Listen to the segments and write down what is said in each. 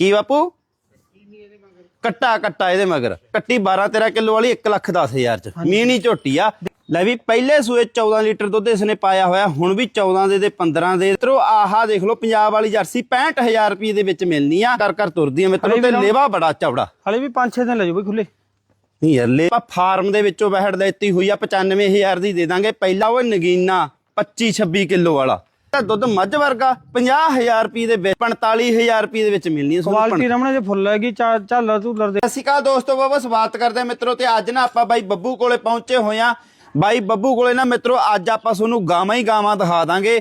ਕੀ ਬਾਪੂ? ਕੱਟਾ ਕੱਟਾ ਇਹਦੇ ਮਗਰ। ਕੱਟੀ 12 13 ਕਿਲੋ ਵਾਲੀ 1 ਲੱਖ 10 ਹਜ਼ਾਰ ਚ। ਮੀਨੀ ਝੋਟੀ ਆ। ਲੈ ਵੀ ਪਹਿਲੇ ਸੂਏ 14 ਲੀਟਰ ਦੁੱਧ ਇਸਨੇ ਪਾਇਆ ਹੋਇਆ ਹੁਣ ਵੀ 14 ਦੇ ਦੇ 15 ਦੇ। ਮਿੱਤਰੋ ਆਹਾ ਦੇਖ ਲਓ ਪੰਜਾਬ ਵਾਲੀ ਜਰਸੀ 65000 ਰੁਪਏ ਦੇ ਵਿੱਚ ਮਿਲਣੀ ਆ। ਕਰ ਕਰ ਤੁਰਦੀ ਆ ਮਿੱਤਰੋ ਤੇ ਲੇਵਾ ਬੜਾ ਚੌੜਾ। ਹਲੇ ਵੀ 5-6 ਦਿਨ ਲੈ ਜਾਓ ਬਈ ਖੁੱਲੇ। ਨਹੀਂ ਯਾਰ ਲੈ ਆਪਾਂ ਫਾਰਮ ਦੇ ਵਿੱਚੋਂ ਵਹਿੜ ਲੈਤੀ ਹੋਈ ਆ 95000 ਦੀ ਦੇ ਦਾਂਗੇ। ਪਹਿਲਾ ਉਹ ਨਗੀਨਾ 25 26 ਕਿਲੋ ਵਾਲਾ। ਤਾਂ ਦੁੱਧ ਮੱਝ ਵਰਗਾ 50000 ਰੁਪਏ ਦੇ ਵਿੱਚ 45000 ਰੁਪਏ ਦੇ ਵਿੱਚ ਮਿਲਣੀ ਹੈ ਕੁਆਲਿਟੀ ਰਮਣੇ ਜੇ ਫੁੱਲ ਹੈਗੀ ਚਾ ਝਾਲਰ ਦੇ ਸ਼੍ਰੀ ਅਕਾਲ ਦੋਸਤੋ ਬਾਬਾ ਸਵਾਗਤ ਕਰਦੇ ਮਿੱਤਰੋ ਤੇ ਅੱਜ ਨਾ ਆਪਾਂ ਬਾਈ ਬੱਬੂ ਕੋਲੇ ਪਹੁੰਚੇ ਹੋਏ ਆ ਬਾਈ ਬੱਬੂ ਕੋਲੇ ਨਾ ਮਿੱਤਰੋ ਅੱਜ ਆਪਾਂ ਤੁਹਾਨੂੰ ਗਾਵਾਂ ਹੀ ਗਾਵਾਂ ਦਿਖਾ ਦਾਂਗੇ।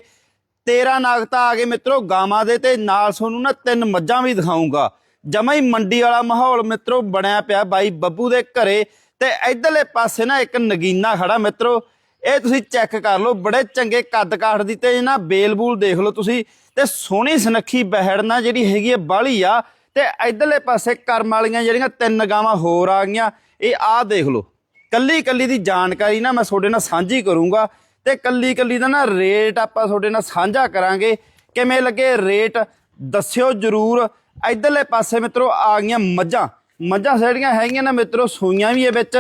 13 ਨਾਗਤਾ ਆ ਗਏ ਮਿੱਤਰੋ ਗਾਵਾਂ ਦੇ ਤੇ ਨਾਲ ਤੁਹਾਨੂੰ ਨਾ ਤਿੰਨ ਮੱਝਾਂ ਵੀ ਦਿਖਾਉਂਗਾ ਜਮਾ ਹੀ ਮੰਡੀ ਵਾਲਾ ਮਾਹੌਲ ਮਿੱਤਰੋ ਬਣਿਆ ਪਿਆ ਬਾਈ ਬੱਬੂ ਦੇ ਘਰੇ। ਤੇ ਇਧਰਲੇ ਪਾਸੇ ਨਾ ਇੱਕ ਨਗੀਨਾ ਖੜਾ ਮਿੱਤਰੋ। ਇਹ ਤੁਸੀਂ ਚੈੱਕ ਕਰ ਲਓ, ਬੜੇ ਚੰਗੇ ਕੱਦ ਕਾਠ ਦੀ ਤੇ ਨਾ ਬੇਲ ਬੂਲ ਦੇਖ ਲਓ ਤੁਸੀਂ, ਤੇ ਸੋਹਣੀ ਸੁਨੱਖੀ ਬਹਿੜ ਨਾ ਜਿਹੜੀ ਹੈਗੀ ਹੈ ਬਾਲੀ ਆ, ਤੇ ਇਧਰਲੇ ਪਾਸੇ ਕਰਮ ਵਾਲੀਆਂ ਜਿਹੜੀਆਂ ਤਿੰਨ ਗਾਵਾਂ ਹੋਰ ਆ ਗਈਆਂ, ਇਹ ਆਹ ਦੇਖ ਲਓ। ਕੱਲੀ ਕੱਲੀ ਦੀ ਜਾਣਕਾਰੀ ਨਾ ਮੈਂ ਤੁਹਾਡੇ ਨਾਲ ਸਾਂਝੀ ਕਰੂੰਗਾ, ਤੇ ਕੱਲੀ ਕੱਲੀ ਦਾ ਨਾ ਰੇਟ ਆਪਾਂ ਤੁਹਾਡੇ ਨਾਲ ਸਾਂਝਾ ਕਰਾਂਗੇ, ਕਿਵੇਂ ਲੱਗੇ ਰੇਟ, ਦੱਸਿਓ ਜਰੂਰ। ਇਧਰਲੇ ਪਾਸੇ ਮਿੱਤਰੋ ਆ ਗਈਆਂ ਮੱਝਾਂ ਮੱਝਾਂ ਜਿਹੜੀਆਂ ਹੈਗੀਆਂ ਨਾ ਮਿੱਤਰੋ, ਸੂਈਆਂ ਵੀ ਇਹ ਵਿੱਚ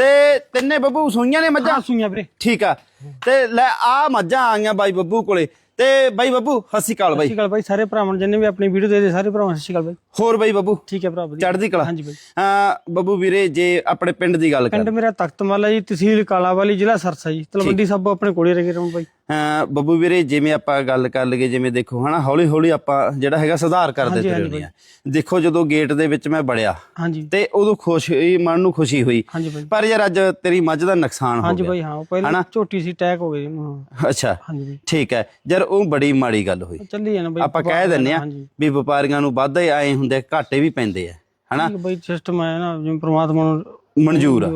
ਤੇ ਤਿੰਨੇ ਬੱਬੂ ਸੂਈਆਂ ਨੇ ਮੱਝਾਂ? ਸੂਈਆਂ ਵੀਰੇ। ਠੀਕ ਆ। ਤੇ ਲੈ ਆ ਮੱਝਾਂ ਆ ਗਈਆਂ ਬਾਈ ਬੱਬੂ ਕੋਲੇ। ਤੇ ਬਾਈ ਬੱਬੂ ਸਤਿ ਸ਼੍ਰੀ ਅਕਾਲ ਸਤਿ ਬਾਈ ਸ਼੍ਰੀ ਅਕਾਲ ਬਾਈ ਸਾਰੇ ਭਰਾਵਾਂ ਨੂੰ ਜਿੰਨੇ ਵੀ ਆਪਣੀ ਵੀਡੀਓ ਦੇਖਦੇ ਸਾਰੇ ਭਰਾਵਾਂ ਨੂੰ ਸਤਿ ਸ਼੍ਰੀ ਅਕਾਲ ਬਾਈ। ਹੋਰ ਬਾਈ ਬੱਬੂ? ਠੀਕ ਹੈ ਭਰਾ ਵਧੀਆ। ਚੜ੍ਹਦੀ ਕਲਾ। ਹਾਂਜੀ ਬਾਈ। ਅਹ ਬੱਬੂ ਵੀਰੇ ਜੇ ਆਪਣੇ ਪਿੰਡ ਦੀ ਗੱਲ ਕਰ। ਪਿੰਡ ਮੇਰਾ ਤਖਤਮਾਲਾ ਜੀ ਤਹਿਸੀਲ ਕਾਲਾਵਾਲੀ ਜ਼ਿਲ੍ਹਾ ਸਰਸਾ ਜੀ। ਤਲਵੰਡੀ ਸਾਬੋ ਆਪਣੇ ਕੋਲੇ ਰਹਿ ਗਏ ਰਮ ਬਾਈ। ਅਹ ਬੱਬੂ ਵੀਰੇ ਜਿਵੇਂ ਆਪਾਂ ਗੱਲ ਕਰ ਲਈਏ ਜਿਵੇਂ ਦੇਖੋ ਹਨਾ ਹੌਲੀ ਹੌਲੀ ਆਪਾਂ ਜਿਹੜਾ ਹੈਗਾ ਸੁਧਾਰ ਕਰਦੇ ਹਾਂਜੀ, ਹਾਂਜੀ ਆ। ਦੇਖੋ ਜਦੋਂ ਗੇਟ ਦੇ ਵਿੱਚ ਮੈਂ ਬੜਿਆ ਹਾਂਜੀ। ਤੇ ਉਦੋਂ ਖੁਸ਼ੀ ਮਨ ਨੂੰ ਖੁਸ਼ੀ ਹੋਈ। ਹਾਂਜੀ ਬਾਈ। ਪਰ ਯਾਰ ਅੱਜ ਤੇਰੀ ਮੱਝ ਦਾ ਨੁਕਸਾਨ ਹੋ ਹਾਂਜੀ ਗਿਆ। ਬਾਈ ਹਾਂ ਉਹ ਪਹਿਲਾਂ ਝੋਟੀ ਸੀ ਟੈਕ ਹੋ ਗਈ। ਹਾਂ। ਅੱਛਾ। ਹਾਂਜੀ ਬਾਈ। ਠੀਕ ਹੈ। ਯਾਰ ਉਹ ਬੜੀ ਮਾੜੀ ਗੱਲ ਹੋਈ। ਚੱਲੀ ਜਾਣਾ ਬਾਈ ਆਪਾਂ ਕਹਿ ਦਿੰਨੇ ਆ ਹਾਂਜੀ। ਵੀ ਵਪਾਰੀਆਂ ਨੂੰ ਵਾਧੇ ਆਏ ਹੁੰਦੇ ਘਾਟੇ ਵੀ ਪੈਂਦੇ ਆ ਹਨਾ? ਬਾਈ ਸਿਸਟਮ ਹੈ ਨਾ ਜਿਵੇਂ ਪ੍ਰਮਾਤਮਾ ਨੂੰ ਮਨਜ਼ੂਰ ਆ।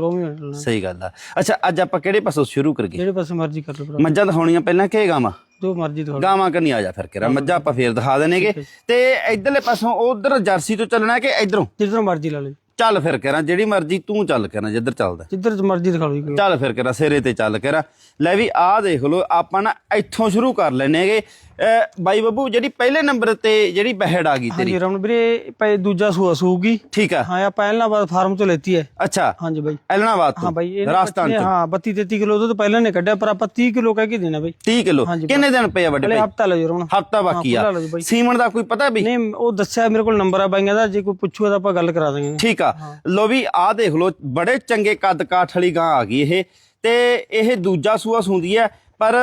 ਸਹੀ ਗੱਲ ਆ। ਅੱਛਾ ਅੱਜ ਆਪਾਂ ਕਿਹੜੇ ਪਾਸੋਂ ਸ਼ੁਰੂ ਕਰੀਏ? ਜਿਹੜੇ ਪਾਸੇ ਮਰਜ਼ੀ ਕਰ ਲਓ ਮੱਝਾਂ ਦਿਖਾਉਣੀਆਂ ਪਹਿਲਾਂ ਕਿ ਗਾਵਾਂ? ਜੋ ਮਰਜ਼ੀ ਤੁਹਾਡਾ ਗਾਵਾਂ ਕਰਨੀ ਆ ਜਾ ਫਿਰ ਕਿਰਾ ਮੱਝਾਂ ਆਪਾਂ ਫੇਰ ਦਿਖਾ ਦੇਣਗੇ। ਤੇ ਇਧਰਲੇ ਪਾਸੋਂ ਉਧਰ ਜਰਸੀ ਤੋਂ ਚੱਲਣਾ ਕਿ ਇਧਰੋਂ? ਜਿੱਧਰ ਮਰਜ਼ੀ ਲਾ ਲਓ। ਚੱਲ ਫਿਰ ਕਰਾਂ ਜਿਹੜੀ ਮਰਜ਼ੀ ਤੂੰ ਚੱਲ ਕਰਾਂ ਜਿੱਧਰ ਚੱਲਦਾ। ਜਿੱਧਰ ਮਰਜ਼ੀ ਦਿਖਾ ਲਓ। ਚੱਲ ਫਿਰ ਕਰਾਂ ਸਿਰੇ ਤੇ ਚੱਲ ਕਰਾਂ। ਲੈ ਵੀ ਆਹ ਦੇਖ ਲਓ ਆਪਾਂ ਨਾ ਇੱਥੋਂ ਸ਼ੁਰੂ ਕਰ ਲੈਨੇ ਹੈਗੇ ਅਹ ਬਾਈ ਬੱਬੂ ਜਿਹੜੀ ਪਹਿਲੇ ਨੰਬਰ ਤੇ ਜਿਹੜੀ ਬਹਿੜ ਆ ਗਈ ਤੇਰੀ। ਹਾਂਜੀ ਰਮਨ ਵੀਰੇ ਪਏ ਦੂਜਾ ਸੂਆ ਸੂਗੀ। ਠੀਕ ਆ। ਹਾਂ ਆ ਪਹਿਲਾਂ ਬਾਅਦ ਫਾਰਮ ਤੋਂ ਲੈਤੀ ਹੈ। ਅੱਛਾ। ਹਾਂਜੀ ਬਾਈ। ਐਲਨਾਬਾਦ ਹਾਂ ਤੋਂ ਬਾਈ ਇਹਨੇ ਰਾਜਸਥਾਨ ਤੋਂ? ਹਾਂ 32 33 ਕਿਲੋ ਦੁੱਧ ਪਹਿਲਾਂ ਨੇ ਕੱਢਿਆ ਪਰ ਆਪਾਂ 30 ਕਿਲੋ ਕਹਿ ਕੇ ਦੇਣਾ ਬਾਈ। 30 ਕਿਲੋ। ਕਿੰਨੇ ਦਿਨ ਪਏ ਆ ਵੱਡੇ ਭਾਈ? ਹਫਤਾ ਲੈ ਜਰੋ ਹੁਣ ਹਫਤਾ ਬਾਕੀ ਆ। ਲਓ। ਸੀਮਨ ਦਾ ਕੋਈ ਪਤਾ ਵੀ? ਨਹੀਂ ਉਹ ਦੱਸਿਆ ਮੇਰੇ ਕੋਲ ਨੰਬਰ ਆ ਬਾਈਆਂ ਦਾ ਜੇ ਕੋਈ ਪੁੱਛੂਗਾ ਤਾਂ ਆਪਾਂ ਗੱਲ ਕਰਾ ਦਾਂਗੇ ਠੀਕ ਆ। ਲੋ ਵੀ ਆਹ ਦੇਖ ਲੋ ਬੜੇ ਚੰਗੇ ਕੱਦ ਕਾਠ ਵਾਲੀ ਗਾਂ ਆ ਗਈ ਇਹ। ਤੇ ਇਹ ਦੂਜਾ ਸੂਆ ਸੁੰਦੀ ਹੈ ਪਰ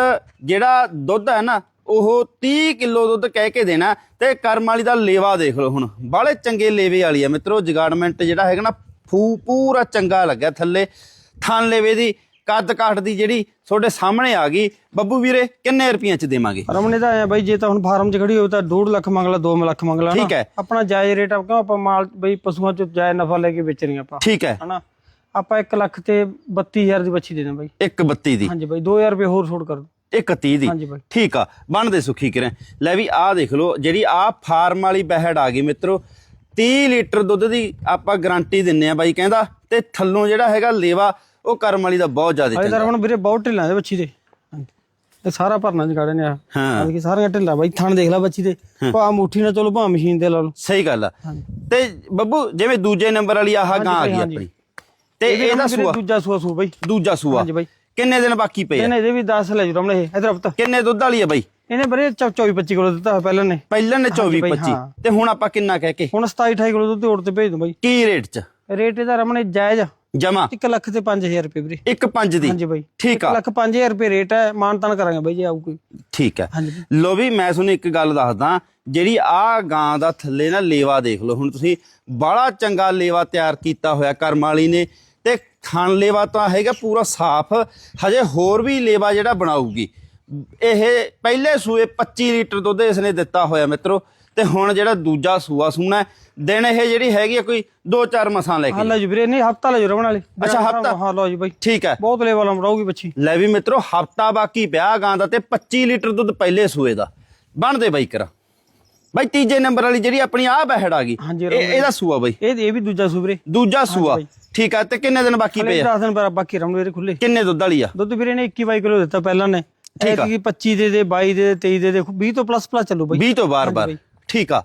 ਜਿਹੜਾ ਦੁੱਧ ਹੈ ਨਾ ਉਹ 30 ਕਿਲੋ ਦੁੱਧ ਕਹਿ ਕੇ ਦੇਣਾ ਤੇ ਕਰਮ ਵਾਲੀ ਦਾ ਲੇਵਾ ਦੇਖ ਲਓ ਹੁਣ। ਬਾਲੇ ਚੰਗੇ ਲੇਵੇ ਵਾਲੀ ਆ ਮਿੱਤਰੋ ਜਗਾੜਮੈਂਟ ਜਿਹੜਾ ਹੈਗਾ ਨਾ ਫੂ ਪੂਰਾ ਚੰਗਾ ਲੱਗਿਆ ਥੱਲੇ। ਥਣ ਲੇਵੇ ਦੀ ਕੱਦ ਕਾਠ ਦੀ ਜਿਹੜੀ ਤੁਹਾਡੇ ਸਾਹਮਣੇ ਆ ਗਈ। ਬੱਬੂ ਵੀਰੇ ਕਿੰਨੇ ਰੁਪਈਆਂ ਚ ਦੇਵਾਂਗੇ? ਰਮਨੇ ਦਾ ਆਇਆ ਬਾਈ ਜੇ ਤਾਂ ਹੁਣ ਫਾਰਮ 'ਚ ਖੜੀ ਹੋਵੇ ਤਾਂ 2 ਲੱਖ ਮੰਗ ਲਾ 2 ਲੱਖ ਮੰਗ ਲਾ ਠੀਕ ਹੈ। ਆਪਣਾ ਜਾਇਜ਼ ਰੇਟ ਆ ਕਿਉਂ ਆਪਾਂ ਮਾਲ ਬਈ ਪਸ਼ੂਆਂ 'ਚ ਜਾਇਜ਼ ਨਫਾ ਲੈ ਕੇ ਵੇਚਣੀ ਆਪਾਂ। ਠੀਕ ਹੈ। ਹਨਾ? ਆਪਾਂ 1 ਲੱਖ ਤੇ 32000 ਦੀ ਬੱਚੀ ਦੇ ਦਾਂ ਬਾਈ। 132 ਦੀ। ਹਾਂਜੀ ਬਾਈ 2000 ਰੁਪਏ ਹੋਰ ਛੋੜ ਕਰ ਦਿਓ। 130 ਦੀ। ਹਾਂਜੀ ਬਾਈ ਠੀਕ ਆ ਬਣਦੇ ਸੁਖੀ ਕਰੇ। ਲੈ ਵੀ ਆਹ ਦੇਖ ਲਓ ਜਿਹੜੀ ਆਹ ਫਾਰਮ ਵਾਲੀ ਬਹਿੜ ਆ ਗਈ ਮਿੱਤਰੋ 30 ਲੀਟਰ ਦੁੱਧ ਦੀ ਆਪਾਂ ਗਾਰੰਟੀ ਦਿੰਨੇ ਆ ਬਾਈ ਕਹਿੰਦਾ ਤੇ ਥੱਲੋਂ ਜਿਹੜਾ ਹੈਗਾ ਲੇਵਾ ਉਹ ਕਰਮ ਵਾਲੀ ਦਾ ਬਹੁਤ ਜ਼ਿਆਦਾ ਚੰਗਾ ਤਾਂ ਹੁਣ ਵੀਰੇ ਬਹੁਤ ਢਿੱਲਾਂ ਦੇ ਬੱਚੀ ਦੇ। ਹਾਂਜੀ। ਇਹ ਸਾਰਾ ਭਰਨਾ ਜਗਾੜੇ ਨੇ ਆ ਹਾਂ। ਕਿ ਸਾਰੀਆਂ ਢਿੱਲਾਂ ਬਾਈ ਥਣ ਦੇਖ ਲੈ ਬੱਚੀ ਦੇ। ਭਾ ਮੁੱਠੀ ਨਾਲ ਚਲੋ ਭਾ ਮਸ਼ੀਨ ਤੇ ਲਾ ਲਓ। ਸਹੀ ਗੱਲ ਆ। ਹਾਂਜੀ। ਤੇ ਬੱਬੂ ਜਿਵੇਂ ਦੂਜੇ ਨੰਬਰ ਵਾਲੀ ਆਹ ਗਾਂ ਆ ਗਈ ਹਾਂਜੀ। ਆਪਣੀ। ਤੇ ਇਹਦੇ ਵੀਰੇ ਸੂਆ। ਦੂਜਾ ਸੂਆ ਸੂ ਬਾਈ। ਦੂਜਾ ਸੂਆ। ਹਾਂਜੀ ਬਾਈ। ਕਿੰਨੇ ਦਿਨ ਬਾਕੀ ਪਏ ਆ? ਇਹਨੇ ਇਹਦੇ ਵੀ 10 ਲੈ ਜੂ ਰਮਣੇ ਇਹ ਇਧਰ ਪੁੱਤ। ਕਿੰਨੇ ਦੁੱਧ ਵਾਲੀ ਆ ਬਾਈ? ਇਹਨੇ ਬਰੇ 24 25 ਕਿਲੋ ਦਿੱਤਾ ਹੋਇਆ ਪਹਿਲਾਂ ਨੇ। ਪਹਿਲਾਂ ਨੇ 24 ਬਾਈ, 25 ਹਾਂ। ਤੇ ਹੁਣ ਆਪਾਂ ਕਿੰਨਾ ਕਹਿ ਕੇ? ਹੁਣ 27 28 ਕਿਲੋ ਦੁੱਧ ਔੜ ਤੇ ਭੇਜ ਦੂੰ ਬਾਈ। ਕੀ ਰੇਟ ਚ? ਰੇਟ ਇਹਦਾ ਰਮਣੇ ਜਾਇਜ਼ ਜਮਾ? 1 ਲੱਖ ਤੇ 5000 ਰੁਪਏ ਵੀਰੇ। 1.5 ਦੀ? ਹਾਂਜੀ ਬਾਈ। ਠੀਕ 1 ਆ ਲੱਖ 5000 ਰੁਪਏ ਰੇਟ ਹੈ ਮਾਨ ਤਾਨ ਕਰਾਂਗੇ ਬਾਈ ਜੇ ਆਊ ਕੋਈ। ਠੀਕ ਹੈ ਹਾਂਜੀ ਲੋ ਵੀ ਮੈਂ ਤੁਹਾਨੂੰ ਇੱਕ ਗੱਲ ਦੱਸਦਾ ਜਿਹੜੀ ਆ ਗਾਂ ਦਾ ਥੱਲੇ ਨਾ ਲੇਵਾ ਦੇਖ ਲਓ। ਹੁਣ ਤੁਸੀਂ ਬੜਾ ਚੰਗਾ ਲੇਵਾ ਤਿਆਰ ਕੀਤਾ ਹੋਇਆ ਕਰਮ ਵਾਲੀ ਨੇ। ਤੇ ਥਣ ਲੇਵਾ ਤਾਂ ਹੈਗਾ ਪੂਰਾ ਸਾਫ਼। ਹਜੇ ਹੋਰ ਵੀ ਲੇਵਾ ਜਿਹੜਾ ਬਣਾਊਗੀ। ਇਹ ਪਹਿਲੇ ਸੂਏ 25 ਲੀਟਰ ਦੁੱਧ ਇਸਨੇ ਦਿੱਤਾ ਹੋਇਆ ਮਿੱਤਰੋ। ਤੇ ਹੁਣ ਜਿਹੜਾ ਦੂਜਾ ਸੂਆ ਸੂਣਾ ਹੈ, ਦਿਨ ਇਹ ਜਿਹੜੀ ਹੈਗੀ ਆ ਕੋਈ 2-4 ਮਸਾਂ ਲੈ ਹਾਂ ਕੇ ਲੈ ਜੀ ਵੀਰੇ ਨਹੀਂ ਹਫਤਾ ਲੈ ਜੂ ਰਮਣ ਵਾਲੇ। ਅੱਛਾ, ਹਫ਼ਤਾ? ਹਾਂ ਲਓ ਜੀ ਬਾਈ। ਠੀਕ ਹੈ। ਬਹੁਤ ਲੈਵਲ ਆਉਗੀ ਬੱਚੀ। ਲੈ ਵੀ ਮਿੱਤਰੋ ਹਫਤਾ ਬਾਕੀ ਪਿਆ ਗਾਂ ਦਾ ਤੇ 25 ਲੀਟਰ ਦੁੱਧ ਪਹਿਲੇ ਸੂਏ ਦਾ। ਬਣਦੇ ਬਾਈ ਕਰਾ। ਬਾਈ ਤੀਜੇ ਨੰਬਰ ਵਾਲੀ ਜਿਹੜੀ ਆਪਣੀ ਆ ਬਹਿੜ ਆ ਗਈ। ਹਾਂਜੀ, ਇਹ- ਇਹਦਾ ਸੂਆ ਬਾਈ। ਇਹ ਇਹ ਵੀ ਦੂਜਾ ਸੂ ਵੀਰੇ। ਦੂਜਾ ਸੂਆ। ਠੀਕ ਆ ਤੇ ਕਿੰਨੇ ਦਿਨ ਬਾਕੀ ਹਲੇ ਪਏ ਆ? 10 ਦਿਨ ਪਰ ਬਾਕੀ ਰਮਣ ਵੀਰੇ ਖੁੱਲੇ। ਕਿੰਨੇ ਦੁੱਧ ਵਾਲੀ ਆ? ਦੁੱਧ ਵੀਰੇ ਨੇ 21 22 ਕਿਲੋ ਦਿੱਤਾ ਪਹਿਲਾਂ ਨੇ। ਠੀਕ ਆ। ਐਤਕੀ 25 ਦੇ ਦੇ 22 ਦੇ ਦੇ 23 ਦੇ ਦੇ 20 ਤੋਂ ਪਲੱਸ ਪਲੱਸ ਚੱਲੂ ਬਾਈ। 20 ਤੋਂ ਬਾਰ-ਬਾਰ ਬਾਈ। ਠੀਕ ਆ।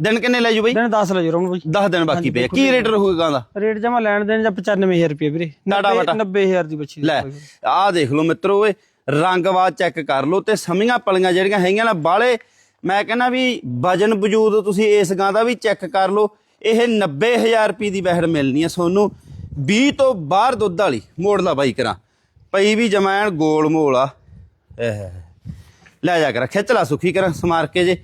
ਦਿਨ ਕਿੰਨੇ ਲੈ ਜੂ ਬਈ? ਦਿਨ 10 ਲੈ ਜੋ ਰਮਣ ਬਾਈ। 10 ਦਿਨ ਬਾਕੀ ਪਏ ਆ। ਕੀ ਰੇਟ ਰਹੂਗਾ ਦਾ? ਰੇਟ ਜਮਾ ਲੈਣ ਦੇਣ ਜਾਂ 95000 ਰੁਪਏ ਵੀਰੇ। ਟਾਟਾ 90 ਵਾਟਾ। 90000 ਦੀ ਬੱਚੀ ਲੈ ਆਹ ਦੇਖ ਲਓ ਮਿੱਤਰੋ ਓਏ। ਰੰਗਵਾਦ ਚੈੱਕ ਕਰ ਲਓ ਤੇ ਸਮੀਆਂ ਪਲੀਆਂ ਜਿਹੜੀਆਂ ਹੈਗੀਆਂ ਨਾ ਬਾਲੇ ਮੈਂ ਕਹਿੰਦਾ ਵੀ ਵਜਨ ਵਜੂਦ ਤੁਸੀਂ ਇਸ ਗਾਂ ਦਾ ਵੀ ਚੈੱਕ ਕਰ ਲਓ, ਇਹ 90000 ਰੁਪਏ ਦੀ ਬਹਿੜ ਮਿਲਣੀ ਹੈ ਤੁਹਾਨੂੰ 20 ਤੋਂ ਬਾਹਰ ਦੁੱਧ ਵਾਲੀ, ਮੋੜ ਲਾ ਬਾਈ ਕਰਾਂ। ਪਈ ਵੀ ਜਮੈਣ ਗੋਲ ਮੋਲ ਆ। ਲੈ ਜਾ ਕਰ, ਖਿੱਚ ਲਾ ਸੁਖੀ ਕਰ, ਸਮਾਰ ਕੇ ਜੇ।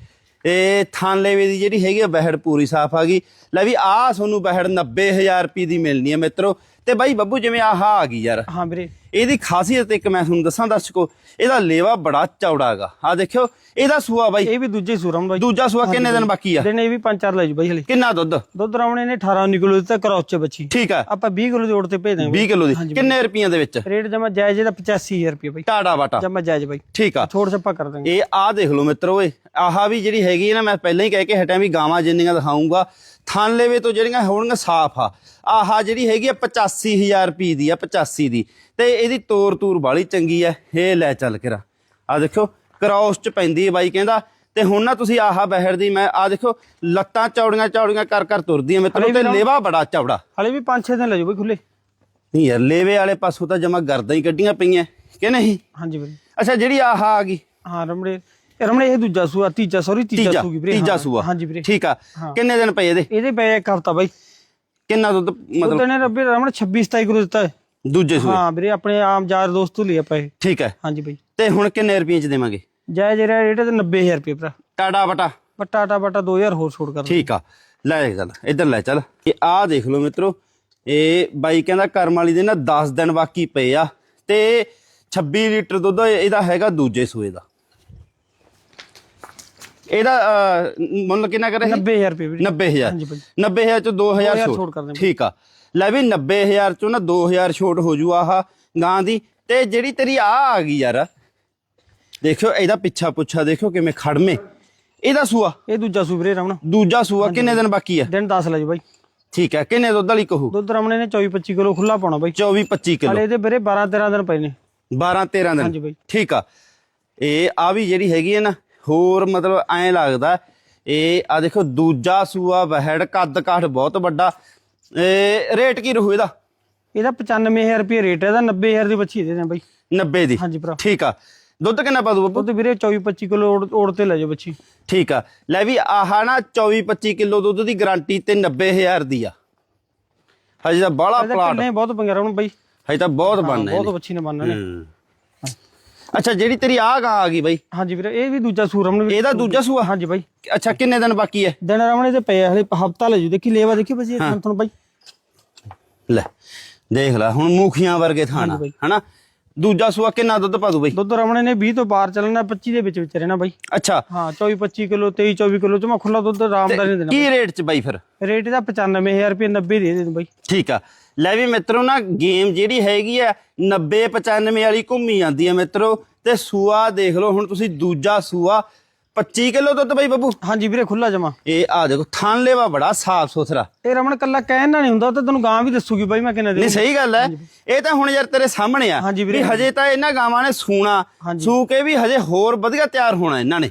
ਇਹ ਥਾਨਲੇਵੇ ਦੀ ਜਿਹੜੀ ਹੈਗੀ ਆ ਬਹਿੜ ਪੂਰੀ ਸਾਫ਼ ਆ ਗਈ। ਲੈ ਵੀ ਆਹ ਤੁਹਾਨੂੰ ਬਹਿੜ 90000 ਰੁਪਏ ਦੀ ਮਿਲਣੀ ਹੈ ਮਿੱਤਰੋ। ਤੇ ਬਾਈ ਬੱਬੂ ਜਿਵੇਂ ਆਹ ਆ ਗਈ ਯਾਰ। ਹਾਂ ਵੀਰੇ। ਇਹਦੀ ਖਾਸੀਅਤ ਇੱਕ ਮੈਂ ਤੁਹਾਨੂੰ ਦੱਸਾਂ ਦਰਸ਼ਕੋ ਇਹਦਾ ਲੇਵਾ ਬੜਾ ਚੌੜਾ ਹੈਗਾ ਆ ਦੇਖਿਓ ਇਹਦਾ ਸੂਆ ਬਾਈ। ਇਹ ਵੀ ਦੂਜੇ ਸੂਰਮ ਬਾਈ। ਦੂਜਾ ਸੂਆ ਕਿੰਨੇ ਦਿਨ ਬਾਕੀ ਆ? ਦਿਨ ਇਹ ਵੀ 5-4 ਲੈ ਜੂ ਬਾਈ ਹਲੇ। ਕਿੰਨਾ ਦੁੱਧ? ਦੁੱਧ ਰਾਵਣੇ ਨੇ 18 19 ਕਿਲੋ ਦਿੱਤਾ ਕ੍ਰੋਸ ਚ ਬੱਚੀ। ਠੀਕ ਆ। ਆਪਾਂ 20 ਕਿਲੋ ਜੋੜ ਤੇ ਭੇਜ ਦਾਂਗੇ 20 ਕਿਲੋ ਦੀ। ਕਿੰਨੇ ਰੁਪਈਆਂ ਦੇ ਵਿੱਚ? ਰੇਟ ਜਮਾ ਜਾਇਜ਼ ਇਹਦਾ 85000 ਰੁਪਏ ਬਾਈ। ਟਾੜਾ ਵਾਟਾ ਜਮਾ ਜਾਇਜ਼ ਬਾਈ। ਠੀਕ ਆ। ਛੋੜ ਛੱਪਾ ਕਰ ਦਾਂਗੇ। ਇਹ ਆ ਦੇਖ ਲਓ ਮਿੱਤਰੋ ਓਏ। ਆਹਾ ਵੀ ਜਿਹੜੀ ਹੈਗੀ ਨਾ ਮੈਂ ਪਹਿਲਾਂ ਹੀ ਕਹਿ ਕੇ ਹਟਿਆ ਵੀ ਗਾਵਾਂ ਜਿੰਨੀਆਂ ਦਿਖਾਉਂਗਾ ਥਣ ਲੇਵੇ ਤੋਂ ਜਿਹੜੀਆਂ ਹੋਣਗੀਆਂ ਸਾਫ਼ ਆ। ਆਹਾ ਜਿਹੜੀ ਹੈਗੀ ਆ 85000 ਰੁਪਏ ਦੀ ਆ 85 ਦੀ। ਤੇ ਇਹਦੀ ਤੋਰ ਤੂਰ ਬਾਲੀ ਚੰਗੀ ਆ। ਇਹ ਲੈ ਚੱਲ ਕੇ ਰਾ ਆ ਦੇਖੋ ਕ੍ਰਾਸ ਚ ਪੈਂਦੀ ਹੈ ਬਾਈ ਕਹਿੰਦਾ। ਤੇ ਹੁਣ ਨਾ ਤੁਸੀਂ ਆਹਾ ਬਹਿਰ ਦੀ ਮੈਂ ਆ ਦੇਖੋ ਲੱਤਾਂ ਚੌੜੀਆਂ ਚੌੜੀਆਂ ਕਰ ਕਰ ਤੁਰਦੀ ਆ ਮਿੱਤਰੋ ਤੇ ਲੇਵਾ ਬੜਾ ਚੌੜਾ। ਹਲੇ ਵੀ 5-6 ਦਿਨ ਲੈ ਜੂ ਬਾਈ ਖੁੱਲੇ। ਨਹੀਂ ਯਾਰ ਲੇਵੇ ਵਾਲੇ ਪਾਸੋਂ ਤਾਂ ਜਮਾ ਗਰਦਾਂ ਹੀ ਕੱਢੀਆਂ ਪਈਆਂ। ਕਿ ਨਹੀਂ? ਹਾਂਜੀ ਵੀਰੇ ਅੱਛਾ ਜਿਹੜੀ ਆਹਾ ਆ ਗਈ। ਹਾਂ ਇਹ ਰਮਣੇ ਇਹ ਦੂਜਾ ਸੂਆ ਤੀਜਾ ਸੌਰੀ ਤੀਜਾ ਸੂਗੀ ਵੀਰੇ ਤੀਜਾ ਸੂਆ। ਹਾਂਜੀ ਵੀਰੇ। ਠੀਕ ਆ। ਕਿੰਨੇ ਦਿਨ ਪਏ ਇਹਦੇ? ਇਹਦੇ ਪਏ ਇੱਕ ਹਫਤਾ ਬਾਈ। ਕਿੰਨਾ ਦੁੱਧ ਮਤਲਬ? ਉਹਦੇ ਨੇ ਰੱਬੇ ਰਮਣ 26 27 ਕਿਲੋ ਦਿੱਤਾ ਹੈ। ਦੂਜੇ ਸੂਏ। ਹਾਂ ਵੀਰੇ ਆਪਣੇ ਆਮ ਯਾਰ ਦੋਸਤ ਤੋਂ ਲਿਆ ਪਏ ਠੀਕ ਹੈ। ਹਾਂਜੀ ਬਾਈ। ਤੇ ਹੁਣ ਕਿੰਨੇ ਰੁਪਏ ਚ ਦੇਵਾਂਗੇ? ਜਾਇਜ਼ ਜਿਹੜਾ ਰੇਟ ਹੈ 90000 ਰੁਪਏ ਭਰਾ। ਟਾਟਾ ਬਟਾ। ਟਾਟਾ ਬਾਟਾ 2000 ਹੋਰ ਛੋੜ ਕਰ ਠੀਕ ਆ। ਲੈ ਚੱਲ ਇੱਧਰ ਲੈ ਚੱਲ। ਇਹ ਆਹ ਦੇਖ ਲਓ ਮਿੱਤਰੋ ਇਹ ਬਾਈ ਕਹਿੰਦਾ ਕਰਮ ਵਾਲੀ ਦੇ ਨਾ 10 ਦਿਨ ਬਾਕੀ ਪਏ ਆ। ਤੇ 26 ਲੀਟਰ ਦੁੱਧ ਇਹਦਾ ਹੈਗਾ ਦੂਜੇ ਸੂਏ ਦਾ। ਇਹਦਾ ਅਹ, ਮੁੱਲ ਕਿੰਨਾ ਕਰੇ 90000 ਰੁਪਏ ਵੀਰੇ। 90000 ਹਾਂਜੀ ਬਾਈ 90000 ਚ 2000 2000 ਛੋਟ। ਛੋਟ ਕਰ। ਠੀਕ ਆ। ਲੈ ਵੀ 90000 ਚੋਂ ਨਾ 2000 ਛੋਟ ਹੋ ਜੂ ਆਹ ਗਾਂ ਦੀ। ਤੇ ਜਿਹੜੀ ਤੇਰੀ ਆ ਆ ਗਈ ਯਾਰ। ਦੇਖਿਓ ਇਹਦਾ ਪਿੱਛਾ ਪੁੱਛਾ ਦੇਖਿਓ ਕਿਵੇਂ ਖੜਮੇ ਇਹਦਾ ਸੂਆ? ਇਹ ਦੂਜਾ ਸੂ ਵੀਰੇ ਰਮਣ ਦੂਜਾ ਸੂਆ ਕਿੰਨੇ ਦਿਨ ਬਾਕੀ ਆ? ਦਿਨ 10 ਲੈ ਜੂ ਬਾਈ ਠੀਕ ਹੈ ਕਿੰਨੇ ਦੁੱਧ ਵਾਲੀ ਕਹੂ? ਦੁੱਧ ਰਮਣੇ ਨੇ 24 25 ਕਿਲੋ ਖੁੱਲਾ ਪਾਉਣਾ ਬਾਈ 24 25 ਕਿਲੋ। ਹਲੇ ਇਹਦੇ ਵੀਰੇ 12 13 ਦਿਨ ਪਏ ਨੇ। 12 13 ਦਿਨ। ਹਾਂਜੀ ਬਾਈ। ਠੀਕ ਆ। ਇਹ ਆ ਵੀ ਜਿਹੜੀ ਹੈਗੀ ਹੈ ਨਾ ਹੋਰ ਮਤਲਬ ਐਂ ਲੱਗਦਾ ਇਹ ਆ ਦੇਖੋ ਦੂਜਾ ਸੂਆ ਵਹਿੜ ਕੱਦ ਕਾਠ ਬਹੁਤ ਵੱਡਾ। ਇਹ ਰੇਟ ਕੀ ਰਹੂ ਇਹਦਾ? ਇਹਦਾ 95000 ਰੁਪਏ ਰੇਟ ਹੈ ਇਹਦਾ 90000 ਦੀ ਬੱਚੀ ਦੇ ਦੇ ਬਾਈ। 90 ਦੀ? ਹਾਂਜੀ ਭਰਾ। ਠੀਕ ਆ। ਦੁੱਧ ਕਿੰਨਾ ਪਾ ਦੂ ਬੱਬੂ ਦੁੱਧ ਵੀਰੇ 24 25 ਕਿਲੋ ਓੜ- ਤੇ ਲੈ ਜਾਓ ਬੱਚੀ ਠੀਕ ਆ। ਲੈ ਵੀ ਆਹ ਨਾ 24 25 ਕਿਲੋ ਦੁੱਧ ਦੀ ਗਾਰੰਟੀ ਤੇ 90000 ਦੀ ਆ। ਹਜੇ ਤਾਂ ਬਾਹਲਾ ਪਲਾਟ ਕਿੰਨੇ ਬਹੁਤ ਪੰਗਾ ਰਮਣ ਬਾਈ। ਹਜੇ ਤਾਂ ਬਹੁਤ ਬਣਨਾ ਬਹੁਤ ਬੱਚੀ ਨੇ ਬੰਨਣਾ ਨੇ ਹੂੰ। ਅੱਛਾ ਜਿਹੜੀ ਤੇਰੀ ਆ ਗਾਂ ਆ ਗਈ ਬਾਈ। ਹਾਂਜੀ ਵੀਰੇ ਇਹ ਵੀ ਦੂਜਾ ਸੂ ਰਮਣ ਵੀ ਇਹਦਾ ਦੂਜਾ ਸੂਆ? ਹਾਂਜੀ ਬਾਈ। ਅੱਛਾ ਕਿੰਨੇ ਦਿਨ ਬਾਕੀ ਹੈ ਦਿਨ ਰਮਣੇ ਤੇ ਪਏ ਹਲੇ ਹਫਤਾ ਲੈ ਜੂ ਦੇਖੀ ਲੇਵਾ ਦੇਖੀ ਬੱਚੀ ਤੁਹਾਨੂੰ ਬਾਈ। ਲੈ ਦੇਖ ਲੈ ਹੁਣ ਮੂਖੀਆਂ ਵਰਗੇ ਥਾਣਾ। ਹਨਾ? ਦੂਜਾ ਸੂਆ ਕਿੰਨਾ ਦੁੱਧ ਪਾ ਦੂ ਬਾਈ? ਦੁੱਧ ਰਮਣੇ ਨੇ 20 ਤੋਂ ਬਾਹਰ ਚੱਲਣਾ 25 ਦੇ ਵਿੱਚ ਵਿੱਚ ਰਹਿਣਾ ਬਾਈ। ਅੱਛਾ। ਹਾਂ 24 25 ਕਿਲੋ 23 24 ਕਿਲੋ ਚ ਮੈਂ ਖੁੱਲਾ ਦੁੱਧ ਆਰਾਮਦਾਰ ਨਹੀਂ ਦੇਣਾ ਕੀ ਰੇਟ ਚ ਬਾਈ ਫਿਰ? ਰੇਟ ਇਹਦਾ 95000 ਰੁਪਏ 90 ਦੇ ਦੇ ਦੂੰ ਬਾਈ। ਠੀਕ ਆ। ਲੈ ਵੀ ਮਿੱਤਰੋ ਨਾ ਗੇਮ ਜਿਹੜੀ ਹੈਗੀ ਆ 90 95 ਵਾਲੀ ਘੁੰਮੀ ਜਾਂਦੀ ਆ ਮਿੱਤਰੋ। ਤੇ ਸੂਆ ਦੇਖ ਲਓ ਹੁਣ ਤੁਸੀਂ ਦੂਜਾ ਸੂਆ। 25 ਕਿਲੋ ਦੁੱਧ ਬਾਈ ਬੱਬੂ? ਹਾਂਜੀ ਵੀਰੇ ਖੁੱਲਾ ਜਮਾ। ਇਹ ਆ ਦੇਖੋ ਥਣ ਲੇਵਾ ਬੜਾ ਸਾਫ਼ ਸੁਥਰਾ। ਇਹ ਰਮਣ ਕੱਲਾ ਕਹਿਣ ਨਹੀਂ ਹੁੰਦਾ ਤਾਂ ਤੈਨੂੰ ਗਾਂ ਵੀ ਦੱਸੂਗੀ ਬਾਈ ਮੈਂ ਕਿੰਨੇ ਦੇ ਨਹੀਂ ਸਹੀ ਗੱਲ ਹੈ। ਇਹ ਤਾਂ ਹੁਣ ਯਾਰ ਤੇਰੇ ਸਾਹਮਣੇ ਆ। ਵੀ ਹਜੇ ਤਾਂ ਇਹਨਾਂ ਗਾਵਾਂ ਨੇ ਸੂਣਾ। ਸੂ ਕੇ ਵੀ ਹਜੇ ਹੋਰ ਵਧੀਆ ਤਿਆਰ ਹੋਣਾ ਇਹਨਾਂ ਨੇ।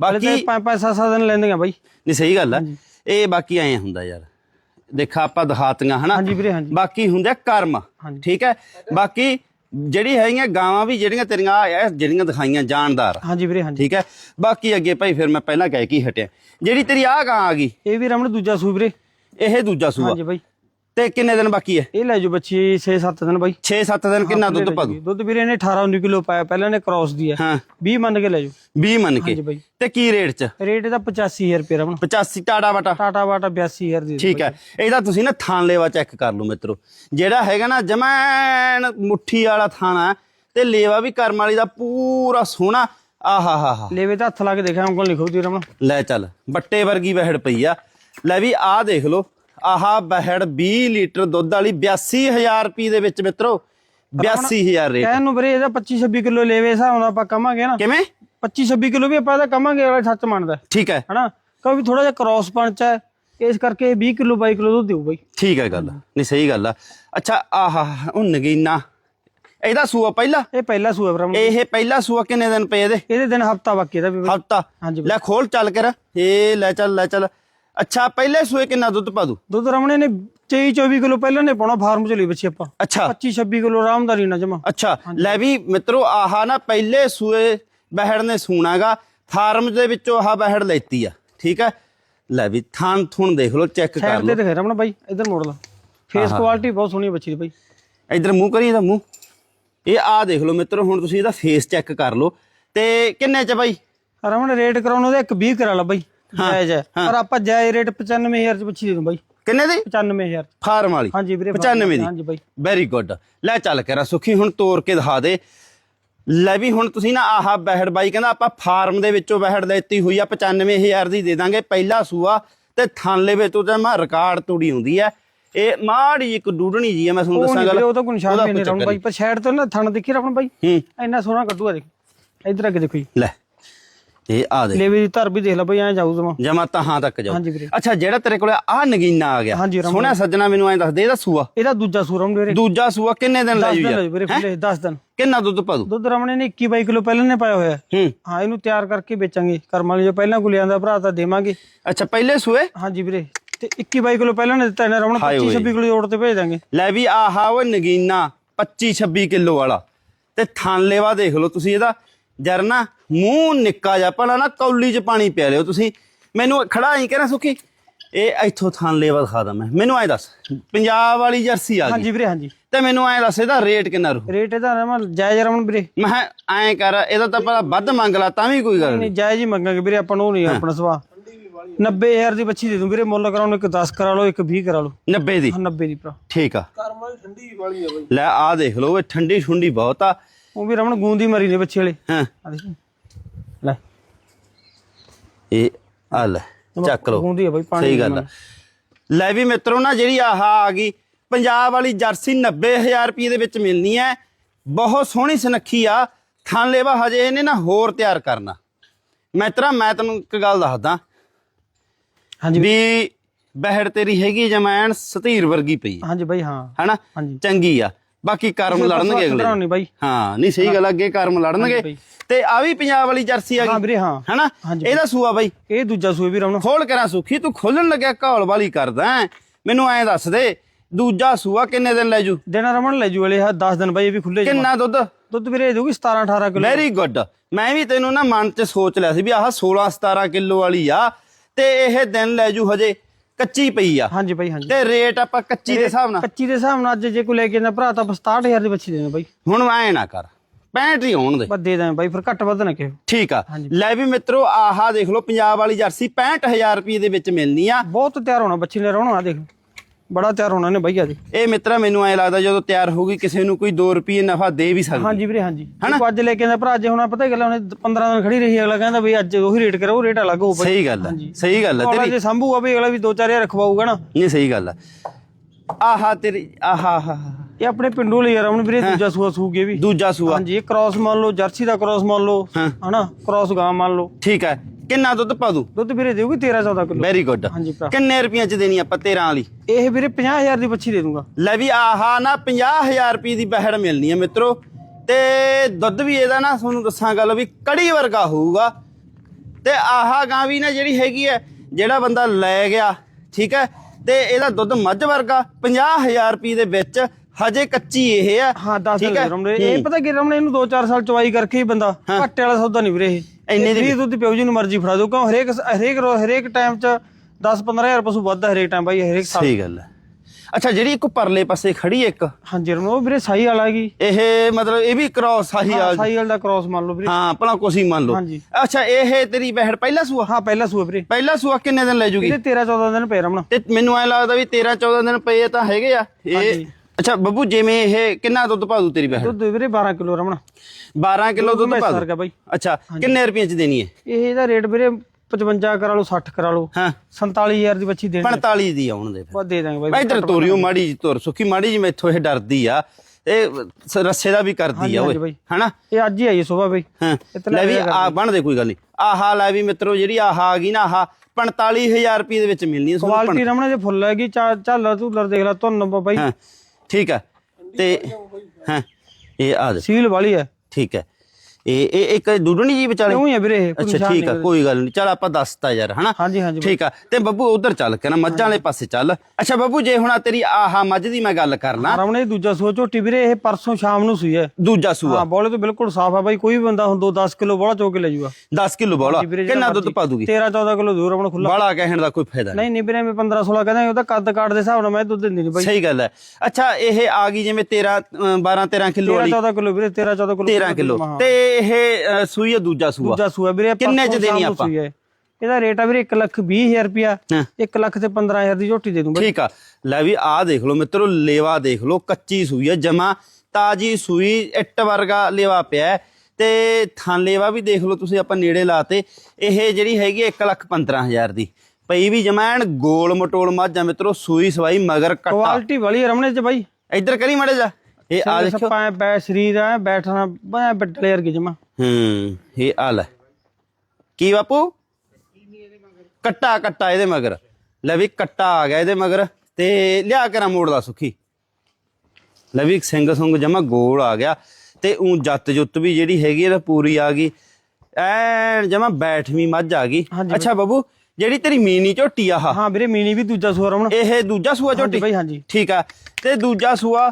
ਬਾਕੀ ਤੇ ਪੰਜ ਪੰਜ ਸੱਤ ਸੱਤ ਦਿਨ ਲੈਂਦੀਆਂ ਬਾਈ। ਨਹੀਂ ਸਹੀ ਗੱਲ ਆ ਇਹ ਬਾਕੀ ਐ ਹੁੰਦਾ ਯਾਰ। ਦੇਖਾ ਆਪਾਂ ਦਿਖਾਤੀਆਂ ਹਨਾ? ਹਾਂਜੀ ਵੀਰੇ ਹਾਂਜੀ। ਬਾਕੀ ਹੁੰਦੇ ਕਰਮ। ਠੀਕ ਹੈ? ਬਾਕੀ ਜਿਹੜੀ ਹੈਗੀਆਂ ਗਾਵਾਂ ਵੀ ਜਿਹੜੀਆਂ ਤੇਰੀਆਂ ਆ ਜਿਹੜੀਆਂ ਦਿਖਾਈਆਂ ਜਾਣਦਾਰ। ਹਾਂਜੀ ਵੀਰੇ ਹਾਂਜੀ। ਠੀਕ ਹੈ? ਬਾਕੀ ਅੱਗੇ ਭਾਈ ਫਿਰ ਮੈਂ ਪਹਿਲਾਂ ਕਹਿ ਕੀ ਹਟਿਆ। ਜਿਹੜੀ ਤੇਰੀ ਆ ਗਾਂ ਆ ਗਈ ਇਹ ਵੀ ਰਮਣ ਦੂਜਾ ਸੂ ਵੀਰੇ। ਇਹ ਦੂਜਾ ਸੂਆ ਹਾਂਜੀ ਬਾਈ। ਤੇ ਕਿੰਨੇ ਦਿਨ ਬਾਕੀ ਹੈ? ਇਹ ਲੈ ਜਾਓ ਬੱਚੀ 6-7 ਦਿਨ ਬਾਈ। 6-7 ਦਿਨ ਕਿੰਨਾ ਦੁੱਧ ਪਾ ਦੂ ਦੁੱਧ ਵੀਰੇ ਨੇ 18-19 ਕਿਲੋ ਪਾਇਆ ਪਹਿਲਾਂ ਨੇ ਕ੍ਰਾਸ ਦੀ ਹੈ। ਹਾਂ। 20 ਮੰਨ ਕੇ ਲੈ ਜਾਓ। 20 ਮੰਨ ਕੇ। ਤੇ ਕੀ ਰੇਟ ਚ? ਰੇਟ ਇਹਦਾ 85000 ਰੁਪਏ ਰਮਣ 85 ਟਾੜਾ ਵਟਾ ਟਾਟਾ ਬਾਟਾ 82000 ਦੀ ਠੀਕ ਹੈ। ਇਹਦਾ ਤੁਸੀਂ ਨਾ ਥਾਣ ਲੇਵਾ ਚੈੱਕ ਕਰ ਲਓ ਮਿੱਤਰੋ। ਜਿਹੜਾ ਹੈਗਾ ਨਾ ਜਮੈਨ ਮੁੱਠੀ ਵਾਲਾ ਥਾਣਾ ਤੇ ਲੇਵਾ ਵੀ ਕਰਮ ਵਾਲੀ ਦਾ ਪੂਰਾ ਸੋਹਣਾ ਆਹਾ ਹਾ ਹਾ ਲੇਵੇ ਤਾਂ ਹੱਥ ਲਾ ਕੇ ਦੇਖਿਆ ਉਂਗਲ ਲਿਖੋ ਦੀ ਰਮਣ ਲੈ ਚੱਲ ਬੱਟੇ ਵਰਗੀ ਬਹਿੜ ਪਈ ਆ। ਲੈ ਵੀ ਆਹ ਦੇਖ ਲਓ। ਆਹਾ ਬਹਿੜ 20 ਲੀਟਰ ਦੁੱਧ ਵਾਲੀ 82000 ਰੁਪਏ ਦੇ ਵਿੱਚ ਮਿੱਤਰੋ 82000 ਰੇਟ। ਕਹਿਣ ਨੂੰ ਵੀਰੇ ਇਹਦਾ 25-26 ਕਿਲੋ ਲੇਵੇ ਹਿਸਾਬ ਨਾਲ ਆਪਾਂ ਕਮਾਂਗੇ ਨਾ। ਕਿਵੇਂ? 25-26 ਕਿਲੋ ਵੀ ਆਪਾਂ ਇਹਦਾ ਕਮਾਂਗੇ ਅਗਲਾ ਸੱਚ ਮੰਨਦਾ। ਠੀਕ ਹੈ। ਹਨਾ? ਕਿਉਂ ਵੀ ਥੋੜਾ ਜਿਹਾ ਕ੍ਰਾਸ ਪੰਚ ਹੈ ਇਸ ਕਰਕੇ 20 ਕਿਲੋ 22 ਕਿਲੋ ਦੁੱਧ ਦਿਓ ਬਾਈ। ਠੀਕ ਹੈ ਗੱਲ। ਨਹੀਂ ਸਹੀ ਗੱਲ ਆ। ਅੱਛਾ ਆਹਾ ਉਹ ਨਗੀਨਾ। ਇਹਦਾ ਸੂਆ ਪਹਿਲਾ? ਇਹ ਪਹਿਲਾ ਸੂਆ ਬ੍ਰਹਮ ਇਹ ਪਹਿਲਾ ਸੂਆ ਕਿੰਨੇ ਦਿਨ ਪਏ ਇਹਦੇ? ਇਹਦੇ ਦਿਨ ਹਫਤਾ ਬਾਕੀ ਇਹਦਾ ਵੀ ਹਫਤਾ? ਹਾਂਜੀ ਲੈ ਖੋਲ ਚੱਲ ਕਰ ਇਹ ਲੈ ਚੱਲ ਲੈ ਚੱਲ। ਅੱਛਾ ਪਹਿਲੇ ਸੂਏ ਕਿੰਨਾ ਦੁੱਧ ਪਾ ਦੂ? ਦੁੱਧ ਰਮਣੇ ਨੇ 23 24 ਕਿਲੋ ਪਹਿਲਾਂ ਨੇ ਪਾਉਣਾ ਫਾਰਮ ਚ ਲਈ ਬੱਚੀ ਆਪਾਂ। ਅੱਛਾ। 25 26 ਕਿਲੋ ਆਰਾਮਦਾਰੀ ਨਾ ਜਮਾ। ਅੱਛਾ ਲੈ ਵੀ ਮਿੱਤਰੋ ਆਹਾ ਨਾ ਪਹਿਲੇ ਸੂਏ ਬਹਿੜ ਨੇ ਸੂਣਾਗਾ ਫਾਰਮ ਦੇ ਵਿੱਚੋਂ ਆਹ ਬਹਿੜ ਲੈਤੀ ਆ ਠੀਕ ਹੈ? ਲੈ ਵੀ ਥਾਨ ਥੁਣ ਦੇਖ ਲਓ ਚੈੱਕ ਕਰ ਲਓ ਤੇ ਦਿਖਾ ਰਮਣਾ ਬਾਈ ਇਧਰ ਮੋੜ ਲਾ। ਫੇਸ ਕੁਆਲਿਟੀ ਬਹੁਤ ਸੋਹਣੀ ਬੱਚੀ ਦੀ ਬਾਈ। ਇਧਰ ਮੂੰਹ ਕਰੀ ਇਹਦਾ ਮੂੰਹ। ਇਹ ਆ ਦੇਖ ਲਓ ਮਿੱਤਰੋ ਹੁਣ ਤੁਸੀਂ ਇਹਦਾ ਫੇਸ ਚੈੱਕ ਕਰ ਲਓ। ਤੇ ਕਿੰਨੇ ਚ ਬਾਈ? ਰਮਣ ਰੇਟ ਕਰਾਉਣ ਉਹਦਾ ਇੱਕ 20 ਕਰਾ ਲਾ ਬਾਈ। ਜਾਇਜ਼ ਹੈ। ਪਰ ਆਪਾਂ ਜਾਇਜ਼ ਰੇਟ 95000 ਚ ਬੱਚੀ ਦੇ ਦੂੰ ਬਾਈ। ਕਿੰਨੇ ਦੀ? 95000 ਫਾਰਮ ਵਾਲੀ। ਹਾਂਜੀ ਵੀਰੇ 95 ਦੀ। ਹਾਂਜੀ ਬਾਈ। ਵੈਰੀ ਗੁੱਡ ਲੈ ਚੱਲ ਕੇ ਰਾ ਸੁਖੀ ਹੁਣ ਤੋੜ ਕੇ ਦਿਖਾ ਦੇ। ਲੈ ਵੀ ਹੁਣ ਤੁਸੀਂ ਨਾ ਆਹ ਬਹਿੜ ਬਾਈ ਕਹਿੰਦਾ ਆਪਾਂ ਫਾਰਮ ਦੇ ਵਿੱਚੋਂ ਬਹਿੜ ਲੈਤੀ ਹੋਈ ਆ 95000 ਦੀ ਦੇ ਦਾਂਗੇ ਪਹਿਲਾ ਸੂਆ। ਤੇ ਥਾਂਲੇ ਵਿੱਚ ਉਹਦਾ ਮਾ ਰਿਕਾਰਡ ਤੋੜੀ ਹੁੰਦੀ ਆ। ਇਹ ਮਾੜੀ ਇੱਕ ਡੂਡਣੀ ਜੀ ਆ ਮੈਂ ਤੁਹਾਨੂੰ ਦੱਸਾਂ ਗੱਲ। ਉਹ ਤਾਂ ਕੋਈ ਨਿਸ਼ਾਨ ਨਹੀਂ ਰਮਣ ਬਾਈ। ਪਰ ਸਾਈਡ ਤੋਂ ਨਾ ਥਣ ਦੇਖੀ ਰਮਣ ਬਾਈ। ਇੰਨਾ ਸੋਹਣਾ ਕੱਢੂਆ ਦੇਖ। ਇਧਰ ਅੱਗੇ ਦੇਖੋ ਜੀ। ਲੈ। ਇਹ ਆ ਦੇ। ਲੇਵੇ ਦੀ ਧਰ ਵੀ ਦੇਖ ਲੈ ਬਾਈ ਐ ਜਾਊ ਜਮਾ। ਜਮਾ ਤਹਾਂ ਤੱਕ ਜਾਓ ਹਾਂਜੀ ਵੀਰੇ। ਅੱਛਾ ਜਿਹੜਾ ਤੇਰੇ ਕੋਲੇ ਆ ਨਗੀਨਾ ਆ ਗਿਆ। ਹਾਂਜੀ। ਸੋਹਣਾ ਸੱਜਣਾ ਮੈਨੂੰ ਐਂ ਦੱਸ ਦੇ ਇਹਦਾ ਸੂਆ? ਇਹਦਾ ਦੂਜਾ ਸੂਰਮ ਵੀਰੇ। ਦੂਜਾ ਸੂਆ ਕਿੰਨੇ ਦਿਨ 10 ਲੈ ਦਿਨ ਹੋਏ ਵੀਰੇ ਯਾਰ ਖੁੱਲੇ 10 ਦਿਨ। ਕਿੰਨਾ ਦੁੱਧ ਪਾ ਦੂ? ਦੁੱਧ ਰਮਣੇ ਨੇ 21 22 ਕਿਲੋ ਪਹਿਲਾਂ ਨੇ ਪਾਇਆ ਹੋਇਆ। ਹੈ। ਹੂੰ ਹਾਂ ਇਹਨੂੰ ਤਿਆਰ ਕਰਕੇ ਵੇਚਾਂਗੇ। ਕਰਮਾਂ ਲਈ ਜੋ ਪਹਿਲਾਂ ਕੋਲ ਲਿਆਂਦਾ ਭਰਾ ਤਾਂ ਦੇਵਾਂਗੇ। ਅੱਛਾ ਪਹਿਲੇ ਸੂਏ? ਹਾਂਜੀ ਵੀਰੇ। ਤੇ 21 22 ਕਿਲੋ ਪਹਿਲਾਂ ਨੇ ਦਿੱਤਾ ਇਹਨੇ ਰਮਣ ਹਾਏ 25 ਓਏ। 26 ਕਿਲੋ ਜੋੜ ਤੇ ਭੇਜ ਦਾਂਗੇ। ਲੈ ਵੀ ਆਹਾ ਉਹ ਨਗੀਨਾ 25 26 ਕਿਲੋ ਵਾਲਾ। ਤੇ ਥਾਨਲੇਵਾ ਦੇਖ ਲਓ ਤੁਸੀਂ ਇਹਦਾ। ਜਰ ਨਾ ਮੂੰਹ ਨਿੱਕਾ ਜਿਹਾ ਭਲਾ ਨਾ ਕੌਲੀ 'ਚ ਪਾਣੀ ਪਿਆ ਲਿਓ ਤੁਸੀਂ। ਮੈਨੂੰ ਖੜਾ ਹੀ ਕਹਿਣਾ ਸੁਖੀ ਇਹ ਇੱਥੋਂ ਥਾਨਲੇਵਾ ਦਿਖਾ ਦਾਂ ਮੈਂ। ਮੈਨੂੰ ਐ ਦੱਸ ਪੰਜਾਬ ਵਾਲੀ ਜਰਸੀ ਆ ਗਈ। ਹਾਂਜੀ ਵੀਰੇ ਹਾਂਜੀ। ਤੇ ਮੈਨੂੰ ਐ ਦੱਸ ਇਹਦਾ ਰੇਟ ਕਿੰਨਾ ਰੂ? ਰੇਟ ਇਹਦਾ ਰਮਣ ਜਾਇਜ਼ ਰਮਣ ਵੀਰੇ। ਮੈਂ ਕਿਹਾ ਐਂ ਕਰ ਇਹਦਾ ਤਾਂ ਭਲਾ ਵੱਧ ਮੰਗ ਲਾ ਤਾਂ ਵੀ ਕੋਈ ਗੱਲ ਨਹੀਂ ਨਹੀਂ ਜਾਇਜ਼ ਹੀ ਮੰਗਾਂਗੇ ਵੀਰੇ ਆਪਾਂ ਨੂੰ ਉਹ ਨਹੀਂ ਆਪਣਾ ਸੁਭਾਅ। 90000 ਦੀ ਬੱਚੀ ਦੇ ਦੂੰ ਵੀਰੇ ਮੁੱਲ ਕਰਾਉਣ ਇੱਕ 10 ਕਰਾ ਲਓ ਇੱਕ 20 ਕਰਾ ਲਓ। 90 ਦੀ? ਹਾਂ 90 ਦੀ ਭਰਾ। ਠੀਕ ਆ। ਲੈ ਆ ਦੇਖ ਲਓ ਇਹ ਠੰਡੀ ਠੁੰਡੀ ਬਹੁਤ ਆ। ਉਹ ਵੀ ਰਮਣ ਗੂੰਦੀ ਮਰੀ ਨੇ ਬੱਚੇ ਵਾਲੇ। ਹਾਂ। ਆ ਦੇਖੀ। ਲੈ। ਇਹ ਆ ਲੈ ਚੱਕ ਲਓ। ਗੂੰਦੀ ਆ ਬਾਈ ਪਾਣੀ ਸਹੀ ਗੱਲ ਆ। ਲੈ ਵੀ ਮਿੱਤਰੋ ਨਾ ਜਿਹੜੀ ਆਹ ਆ ਗਈ ਪੰਜਾਬ ਵਾਲੀ ਜਰਸੀ 90000 ਰੁਪਏ ਦੇ ਵਿੱਚ ਮਿਲਣੀ ਹੈ। ਬਹੁਤ ਸੋਹਣੀ ਸੁਨੱਖੀ ਆ। ਥਾਂ ਲੇਵਾ ਹਜੇ ਇਹਨੇ ਨਾ ਹੋਰ ਤਿਆਰ ਕਰਨਾ। ਮਿੱਤਰਾ ਮੈਂ ਤੈਨੂੰ ਇੱਕ ਗੱਲ ਦੱਸਦਾ। ਹਾਂਜੀ ਵੀ ਬਹਿੜ ਤੇਰੀ ਹੈਗੀ ਜਮੈਣ ਸਤੀਰ ਵਰਗੀ ਪਈ ਹਾਂਜੀ ਬਾਈ ਹਾਂ। ਹਨਾ? ਚੰਗੀ ਆ। ਬਾਕੀ ਕਰਮ ਲੜਨਗੇ ਅਗਲੇ ਬਾਈ। ਹਾਂ ਨਹੀਂ ਸਹੀ ਗੱਲ ਅੱਗੇ ਕਰਮ ਲੜਨਗੇ। ਤੇ ਆ ਵੀ ਪੰਜਾਬ ਵਾਲੀ ਜਰਸੀ ਆ ਹਾਂ ਗਈ ਵੀਰੇ ਹਾਂ। ਹਨਾ? ਇਹਦਾ ਸੂਆ ਬਾਈ। ਇਹ ਦੂਜਾ ਸੂਏ ਵੀ ਰਮਣ ਖੋਲ ਕਰਾਂ ਸੁਖੀ ਤੂੰ ਖੋਲਣ ਲੱਗਿਆ ਘੌਲ ਵਾਲੀ ਕਰਦਾ ਹੈਂ। ਮੈਨੂੰ ਐਂ ਦੱਸ ਦੇ ਦੂਜਾ ਸੂਆ ਕਿੰਨੇ ਦਿਨ ਲੈ ਜੂ? ਦੇਣਾ ਰਮਣ ਲੈ ਜੂ ਵਾਲੇ ਆ 10 ਦਿਨ ਬਾਈ ਇਹ ਵੀ ਖੁੱਲੇ ਕਿੰਨਾ ਦੁੱਧ? ਦੁੱਧ ਵੀਰੇ ਦੇਊਗੀ 17 18 ਕਿਲੋ। ਵੈਰੀ ਗੁੱਡ ਮੈਂ ਵੀ ਤੈਨੂੰ ਨਾ ਮਨ 'ਚ ਸੋਚ ਲਿਆ ਸੀ ਵੀ ਆਹ 16 17 ਕਿਲੋ ਵਾਲੀ ਆ ਤੇ ਇਹ ਦਿਨ ਲੈ ਜੂ ਹਜੇ। ਕੱਚੀ ਪਈ ਆ। ਹਾਂਜੀ ਬਾਈ ਹਾਂਜੀ। ਤੇ ਰੇਟ ਆਪਾਂ ਕੱਚੀ ਦੇ ਹਿਸਾਬ ਨਾਲ 25 ਦੇ ਹਿਸਾਬ ਨਾਲ ਅੱਜ ਜੇ ਕੋਈ ਲੈ ਕੇ ਜਾਂਦਾ ਭਰਾ ਤਾਂ ਆਪਾਂ 67000 ਦੀ ਬੱਚੀ ਦੇਣਾ ਬਾਈ। ਹੁਣ ਐਂ ਨਾ ਕਰ 65 ਹੀ ਹੋਣ ਦੇ। ਬਸ ਦੇ ਦਾਂ ਬਾਈ ਫਿਰ ਘੱਟ ਵੱਧ ਨਾ ਕਿਹੋ। ਠੀਕ ਆ। ਲੈ ਵੀ ਮਿੱਤਰੋ ਆਹਾ ਦੇਖ ਲਓ ਪੰਜਾਬ ਵਾਲੀ ਜਰਸੀ 65000 ਰੁਪਏ ਦੇ ਵਿੱਚ ਮਿਲਣੀ ਆ। ਬਹੁਤ ਤਿਆਰ ਹੋਣਾ ਬੱਚੀ ਨੇ ਰਹਿਣਾ ਆ ਦੇਖ ਬੜਾ ਤਿਆਰ ਹੋਣਾ ਨੇ ਬਾਈ ਆ ਦੇ ਇਹ ਮਿੱਤਰਾ ਮੈਨੂੰ ਐ ਲੱਗਦਾ ਜਦੋਂ ਤਿਆਰ ਹੋਊਗੀ ਕਿਸੇ ਨੂੰ ਕੋਈ 2 ਰੁਪਏ ਨਫਾ ਦੇ ਵੀ ਸਕਦੀ। ਹਾਂਜੀ ਵੀਰੇ ਹਾਂਜੀ। ਤੂੰ ਅੱਜ ਲੈ ਕੇ ਆਂਦਾ ਭਰਾ ਜੇ ਹੁਣ ਪਤਾ ਹੀ ਗੱਲ ਉਹਨੇ 15 ਦਿਨ ਖੜੀ ਰਹੀ ਅਗਲਾ ਕਹਿੰਦਾ ਵੀ ਅੱਜ ਉਹੀ ਰੇਟ ਕਰੋ ਉਹ ਰੇਟ ਅਲੱਗ ਹੋ ਬਾਈ। ਸਹੀ ਗੱਲ ਹੈ ਸਹੀ ਗੱਲ ਹੈ ਅਗਲਾ ਜੇ ਸੰਭੂਗਾ ਵੀ ਅਗਲਾ ਵੀ 2-4000 ਰਖਵਾਊਗਾ ਨਾ। ਨਹੀਂ ਸਹੀ ਗੱਲ ਹੈ ਆਹਾ ਤੇਰੀ ਆਹਾ ਆਹਾ। ਇਹ ਆਪਣੇ ਪਿੰਡੋਂ ਲਈ ਰਮਨ ਵੀਰੇ ਦੂਜਾ ਸੂਆ ਸੂਗੇ ਵੀ। ਦੂਜਾ ਸੂਆ। ਹਾਂਜੀ ਇਹ ਕ੍ਰਾਸ ਮੰਨ ਲਓ ਜਰਸੀ ਦਾ ਕ੍ਰਾਸ ਮੰਨ ਲਓ। ਹਨਾ? ਕ੍ਰਾਸ ਗਾਂ ਮੰਨ ਲਓ। ਠੀਕ ਹੈ ਕਿੰਨਾ ਦੁੱਧ ਪਾ ਦੂ? ਦੁੱਧ ਵੀਰੇ ਦੇਊਗੀ 13 14 ਕਿਲੋ। ਵੈਰੀ ਗੁੱਡ ਹਾਂਜੀ ਭਰਾ। ਕਿੰਨੇ ਰੁਪਈਆਂ ਚ ਦੇਣੀ ਆਪਾਂ 13 ਵਾਲੀ? ਇਹ ਵੀਰੇ 50000 ਦੀ ਬੱਚੀ ਦੇ ਦੂੰਗਾ। ਲੈ ਵੀ ਆਹਾ ਨਾ 50000 ਰੁਪਏ ਦੀ ਬਹਿੜ ਮਿਲਣੀ ਹੈ ਮਿੱਤਰੋ। ਤੇ ਦੁੱਧ ਵੀ ਇਹਦਾ ਨਾ ਤੁਹਾਨੂੰ ਦੱਸਾਂ ਗੱਲ ਵੀ ਕੜੀ ਵਰਗਾ ਹੋਊਗਾ। ਤੇ ਆਹਾ ਗਾਂ ਵੀ ਨਾ ਜਿਹੜੀ ਹੈਗੀ ਹੈ ਜਿਹੜਾ ਬੰਦਾ ਲੈ ਗਿਆ ਠੀਕ ਹੈ ਤੇ ਇਹਦਾ ਦੁੱਧ ਮੱਝ ਵਰਗਾ 50000 ਰੁਪਏ ਦੇ ਵਿੱਚ ਹਜੇ ਕੱਚੀ ਇਹ ਹੈ ਹਾਂ 10 ਠੀਕ ਹੈ? ਰਮਣੇ। ਇਹ ਪਤਾ ਕੀ ਰਮਣੇ ਇਹਨੂੰ 2-4 ਸਾਲ ਚਵਾਈ ਕਰਕੇ ਹੀ ਬੰਦਾ ਘੱਟੇ ਵਾਲਾ ਸੌਦਾ ਨਹੀਂ ਵੀਰੇ ਇਹ। ਇੰਨੇ ਦੀ ਦੁੱਧ ਪਿਓ ਜੀ ਨੂੰ ਮਰਜ਼ੀ ਫੜਾ ਦੋ ਕਿਉਂ ਹਰੇਕ ਹਰੇਕ ਹਰੇਕ ਟਾਈਮ 'ਚ 10-15000 ਪਸ਼ੂ ਵੱਧਦਾ ਹਰੇਕ ਟਾਈਮ ਬਾਈ ਹਰੇਕ ਸਾਲ। ਸਹੀ ਗੱਲ ਹੈ। ਅੱਛਾ ਜਿਹੜੀ ਇੱਕ ਪਰਲੇ ਪਾਸੇ ਖੜੀ ਇੱਕ? ਹਾਂਜੀ ਉਹ ਵੀਰੇ ਸਾਈ ਵਾਲਾ ਗਈ ਇਹ ਮਤਲਬ ਇਹ ਵੀ ਕ੍ਰਾਸ ਆਹੀ ਆ ਸਾਈ ਵਾਲਾ ਦਾ ਕ੍ਰਾਸ ਮੰਨ ਲਓ ਵੀਰੇ। ਹਾਂ ਭਲਾ ਕੋਸੀ ਮੰਨ ਲਓ। ਹਾਂਜੀ। ਅੱਛਾ ਇਹ ਤੇਰੀ ਬਹਿੜ ਪਹਿਲਾ ਸੂਆ? ਹਾਂ ਪਹਿਲਾ ਸੂਆ ਵੀਰੇ। ਪਹਿਲਾ ਸੂਆ ਕਿੰਨੇ ਦਿਨ ਲੈ ਜੂਗੀ? ਇਹਦੇ 13-14 ਦਿਨ ਪਏ ਰਮਣਾ ਤੇ ਮੈਨੂੰ ਐ ਲੱਗਦਾ ਵੀ 13 14 ਦਿਨ ਪਏ ਤਾਂ ਹੈਗੇ ਆ। ਇਹ ਅੱਛਾ ਬੱਬੂ ਜਿਵੇਂ ਇਹ ਕਿੰਨਾ ਦੁੱਧ ਪਾ ਦੂ ਤੇਰੀ ਬਹਿੜ ਦੁੱਧ ਵੀਰੇ 12 ਕਿਲੋ ਰਮਣਾ। 12 ਕਿਲੋ ਦੁੱਧ ਪਾ ਦੂ? ਬਾਈ। ਅੱਛਾ ਕਿੰਨੇ ਰੁਪਏ ਚ ਦੇਣੀ ਹੈ? ਇਹ ਇਹਦਾ ਰੇਟ ਵੀਰੇ 55 ਕਰਾ ਲਓ 60 ਕਰਾ ਲਓ। ਹਾਂ। 47000 ਦੀ ਬੱਚੀ ਦੇਣੀ 45 ਦੀ ਆਉਣ ਦੇ ਬਸ ਦੇ ਦਾਂਗੇ ਬਾਈ। ਇਧਰ ਤੋਰੀਓ ਮਾੜੀ ਜੀ ਤੁਰ ਸੁੱਕੀ ਮਾੜੀ ਜੀ ਮੈਥੋਂ ਇਹ ਡਰਦੀ ਆ। ਇਹ ਰੱਸੇ ਦਾ ਵੀ ਕਰਦੀ ਆ ਓਏ। ਹਨਾ? ਇਹ ਅੱਜ ਹੀ ਆਈ ਸਵੇਰ ਬਾਈ। ਲੈ ਵੀ ਆ ਬਣਦੇ ਕੋਈ ਗੱਲ ਨਹੀਂ। ਆਹਾ ਲੈ ਵੀ ਮਿੱਤਰੋ ਜਿਹੜੀ ਆਹਾ ਆ ਗਈ ਨਾ ਆਹਾ 45000 ਰੁਪਏ ਦੇ ਵਿੱਚ ਮਿਲਣੀ ਹੈ। ਕੁਆਲਿਟੀ ਰਮਣੇ ਦੇ ਫੁੱਲ ਹੈਗੀ ਝਾਲਰ ਝੂਲਰ ਦੇਖ ਲੈ ਤੁਹਾਨੂੰ ਬਾਈ। ਠੀਕ ਹੈ। ਤੇ ਹਾਂ ਇਹ ਆ ਦੇ। ਸੀਲ ਵਾਲੀ ਹੈ। ਠੀਕ ਹੈ। ਇਹ ਇਹ ਇੱਕ ਦੁੱਡਣੀ ਜੀ ਵਿਚਾਲੇ? ਕਿਉਂ ਹੀ ਆ ਵੀਰੇ ਅੱਛਾ ਠੀਕ ਆ ਕੋਈ ਗੱਲ ਨਹੀਂ ਚਲ ਆਪਾਂ ਦੱਸਤਾ ਯਾਰ ਹਨਾ? ਹਾਂਜੀ ਹਾਂਜੀ ਠੀਕ ਆ। ਤੇ ਬੱਬੂ ਉਧਰ ਚੱਲ ਕੇ ਨਾ ਮੱਝਾਂ ਵਾਲੇ ਪਾਸੇ ਚੱਲ। ਅੱਛਾ ਬੱਬੂ ਜੇ ਹੁਣ ਤੇਰੀ ਆਹਾ ਮੱਝ ਦੀ ਮੈਂ ਗੱਲ ਕਰਨਾ। ਰਮਣੇ ਦੂਜਾ ਸੋ ਝੋਟੀ ਵੀਰੇ ਇਹ ਪਰਸੋਂ ਸ਼ਾਮ ਨੂੰ ਸੂਈ ਹੈ। ਦੂਜਾ ਸੂਆ। ਹਾਂ ਬੋਲੇ ਤੋਂ ਬਿਲਕੁਲ ਸਾਫ਼ ਆ ਬਾਈ ਕੋਈ ਵੀ ਬੰਦਾ ਹੁਣ 2-10 ਕਿਲੋ ਬੋਲਾ ਚੋ ਕੇ ਲੈ ਜੂਗਾ। 10 ਕਿਲੋ ਬੋਲਾ। ਕਿੰਨਾ ਦੁੱਧ। ਪਾ ਦੂਗੀ? 13-14 ਕਿਲੋ ਦੂਰ ਆਪਣਾ ਖੁੱਲਾ ਬਾਲਾ ਕਹਿਣ ਦਾ ਕੋਈ ਫਾਇਦਾ ਨਹੀਂ ਨਹੀਂ ਨਹੀਂ ਵੀਰੇ ਮੈਂ 15-16 ਕਹਿੰਦਾ ਉਹਦਾ ਕੱਦ ਕਾਟ ਦੇ ਹਿਸਾਬ ਨਾਲ ਮੈਂ ਦੁੱਧ ਦਿੰਦੀ ਨਹੀਂ ਬਾਈ। ਸਹੀ ਗੱਲ ਹੈ। ਅੱਛਾ ਇਹ ਆ ਗਈ ਜਿਵੇਂ 13 12 13 ਕਿਲੋ ਵਾਲੀ। 13-14 ਕਿਲੋ ਵੀਰੇ 13-14 ਕਿਲੋ। 13 ਕਿਲੋ। ਤੇ ਇਹ ਅ, ਸੂਈ ਹੈ ਦੂਜਾ ਸੂਆ? ਦੂਜਾ ਸੂਆ ਵੀਰੇ ਕਿੰਨੇ ਚ ਪਰਸੋਂ ਦੇਣੀ ਸ਼ਾਮ ਨੂੰ ਆਪਾਂ? ਸੂਈ ਹੈ। ਇਹਦਾ ਰੇਟ ਆ ਵੀਰੇ 1 ਲੱਖ 20 ਹਜ਼ਾਰ ਰੁਪਿਆ ਹਾਂ। 1 ਲੱਖ ਤੇ 15000 ਦੀ ਝੋਟੀ ਦੇ ਦੂੰ ਬਾਈ। ਠੀਕ ਆ। ਲੈ ਵੀ ਆਹ ਦੇਖ ਲਓ ਮਿੱਤਰੋ ਲੇਵਾ ਦੇਖ ਲਓ ਕੱਚੀ ਸੂਈ ਹੈ ਜਮਾ ਤਾਜੀ ਸੂਈ ਇੱਟ ਵਰਗਾ ਲੇਵਾ ਪਿਆ ਹੈ। ਤੇ ਥਾਂ ਲੇਵਾ ਵੀ ਦੇਖ ਲਓ ਤੁਸੀਂ ਆਪਾਂ ਨੇੜੇ ਲਾਤੇ। ਇਹ ਜਿਹੜੀ ਹੈਗੀ 1 ਲੱਖ 15000 ਦੀ। ਪਈ ਵੀ ਜਮਾ ਐਨ ਗੋਲ ਮਟੋਲ ਮੱਝ ਆ ਮਿੱਤਰੋ ਸੂਈ ਸਵਾਈ ਮਗਰ ਕੱਟਾ। ਕੁਆਲਿਟੀ ਵਾਲੀ ਰਮਣੇ ਚ ਬਾਈ। ਇੱਧਰ ਕਰੀ ਮੜੇ ਜਾ ਇਹ ਆ ਦੇਖੋ ਸੱਪਾਂ ਬੈ ਸਰੀਰ ਆ ਬੈਠਣਾ ਬੈ ਬੱਟਲੇ ਵਰਗੇ ਜਮਾ। ਹੂੰ ਇਹ ਆ ਲੈ। ਕੀ ਬਾਪੂ? ਕੱਟਾ ਕੱਟਾ ਇਹਦੇ ਮਗਰ। ਲੈ ਵੀ ਕੱਟਾ ਆ ਗਿਆ ਇਹਦੇ ਮਗਰ ਤੇ ਲਿਆ ਕਰਾਂ ਮੋੜ ਦਾ ਸੁਖੀ। ਲੈ ਵੀ ਸਿੰਘ ਸੁੰਗ ਜਮਾ ਗੋਲ ਆ ਗਿਆ ਤੇ ਉਂ ਜੱਤ ਜੁੱਤ ਵੀ ਜਿਹੜੀ ਹੈਗੀ ਇਹਦਾ ਪੂਰੀ ਆ ਗਈ। ਐਨ ਜਮਾ ਬੈਠਵੀਂ ਮੱਝ ਆ ਗਈ। ਅੱਛਾ ਬਾਬੂ ਜਿਹੜੀ ਤੇਰੀ ਮੀਨੀ ਝੋਟੀ ਆ ਹਾਂ ਵੀਰੇ ਮੀਨੀ ਵੀ ਦੂਜਾ ਸੂਆ ਰਮਣ ਇਹ ਦੂਜਾ ਸੂਆ ਝੋਟੀ? ਬਾਈ ਹਾਂਜੀ। ਠੀਕ ਆ। ਤੇ ਦੂਜਾ ਸੂਆ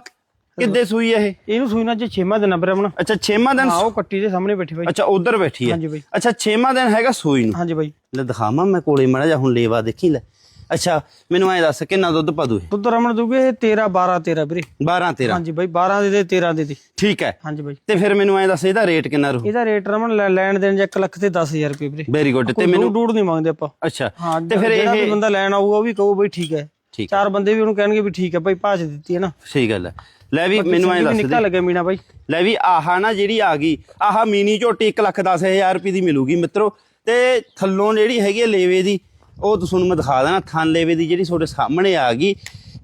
ਕਿੱਦੇ ਸੂਈ ਇਹ? ਇਹਨੂੰ ਸੂਈ ਨਾਲ ਚ ਛੇਵਾਂ ਦਿਨ ਆ ਵੀਰੇ ਰਮਣ ਅੱਛਾ ਛੇਵਾਂ ਦਿਨ ਹਾਂ ਉਹ ਕੱਟੀ ਦੇ ਸਾਹਮਣੇ ਬੈਠੀ ਬਾਈ। ਅੱਛਾ ਉਧਰ ਬੈਠੀ ਹੈ ਹਾਂਜੀ ਬਾਈ। ਅੱਛਾ ਛੇਵਾਂ ਦਿਨ ਹੈਗਾ ਸੂਈ ਨੂੰ? ਹਾਂਜੀ ਬਾਈ। ਲੈ ਦਿਖਾਵਾਂ ਮੈਂ ਕੋਲੇ ਮੜਾ ਜਾ ਹੁਣ ਲੇਵਾ ਦੇਖੀ ਲੈ। ਅੱਛਾ ਮੈਨੂੰ ਐ ਦੱਸ ਕਿੰਨਾ ਦੁੱਧ ਪਾ ਦੂ ਇਹ? ਦੁੱਧ ਰਮਣ ਦੂਗੇ ਇਹ 13 12 13 ਵੀਰੇ। 12 13 ਹਾਂਜੀ ਬਾਈ 12 ਦੇ ਦੇ 13 ਦੇ ਦੇ। ਠੀਕ ਹੈ। ਹਾਂਜੀ ਬਾਈ। ਤੇ ਫਿਰ ਮੈਨੂੰ ਐ ਦੱਸ ਇਹਦਾ ਰੇਟ ਕਿੰਨਾ ਰਹੂ? ਇਹਦਾ ਰੇਟ ਰਮਣ ਲੈਣ ਦੇਣ ਜੇ 1 ਲੱਖ ਤੇ 10000 ਰੁਪਏ ਵੀਰੇ। ਵੈਰੀ ਗੁੱਡ ਤੇ ਮੈਨੂੰ ਡੂੜ ਨਹੀਂ ਮੰਗਦੇ ਆਪਾਂ। ਅੱਛਾ ਹਾਂ ਤੇ ਫਿਰ ਇਹ ਬੰਦਾ ਲੈਣ ਆਊਗਾ ਉਹ ਵੀ ਕਹੂ ਬਈ ਠੀਕ ਹੈ। ਠੀਕ ਚਾਰ ਬੰਦੇ ਵੀ ਉਹਨੂੰ ਕਹਿਣਗੇ ਵੀ ਠੀਕ ਹੈ ਭਾਈ ਭਾਜ ਦਿੱਤੀ ਹੈ ਨਾ। ਸਹੀ ਗੱਲ ਹੈ। ਲੈ ਵੀ ਮੈਨੂੰ ਐ ਦੱਸ ਨਿੱਕਾ ਦੇ। ਲੱਗਿਆ ਮੀਨਾ ਬਾਈ। ਲੈ ਵੀ ਆਹਾ ਨਾ ਜਿਹੜੀ ਆ ਗਈ ਆਹਾ ਮੀਨੀ ਝੋਟੀ 1 ਲੱਖ 10000 ਰੁਪਏ ਦੀ ਮਿਲੂਗੀ ਮਿੱਤਰੋ। ਤੇ ਥੱਲੋਂ ਜਿਹੜੀ ਹੈਗੀ ਹੈ ਲੇਵੇ ਦੀ ਉਹ ਤੁਹਾਨੂੰ ਮੈਂ ਦਿਖਾ ਦੇਣਾ ਥਣ ਲੇਵੇ ਦੀ ਜਿਹੜੀ ਤੁਹਾਡੇ ਸਾਹਮਣੇ ਆ ਗਈ।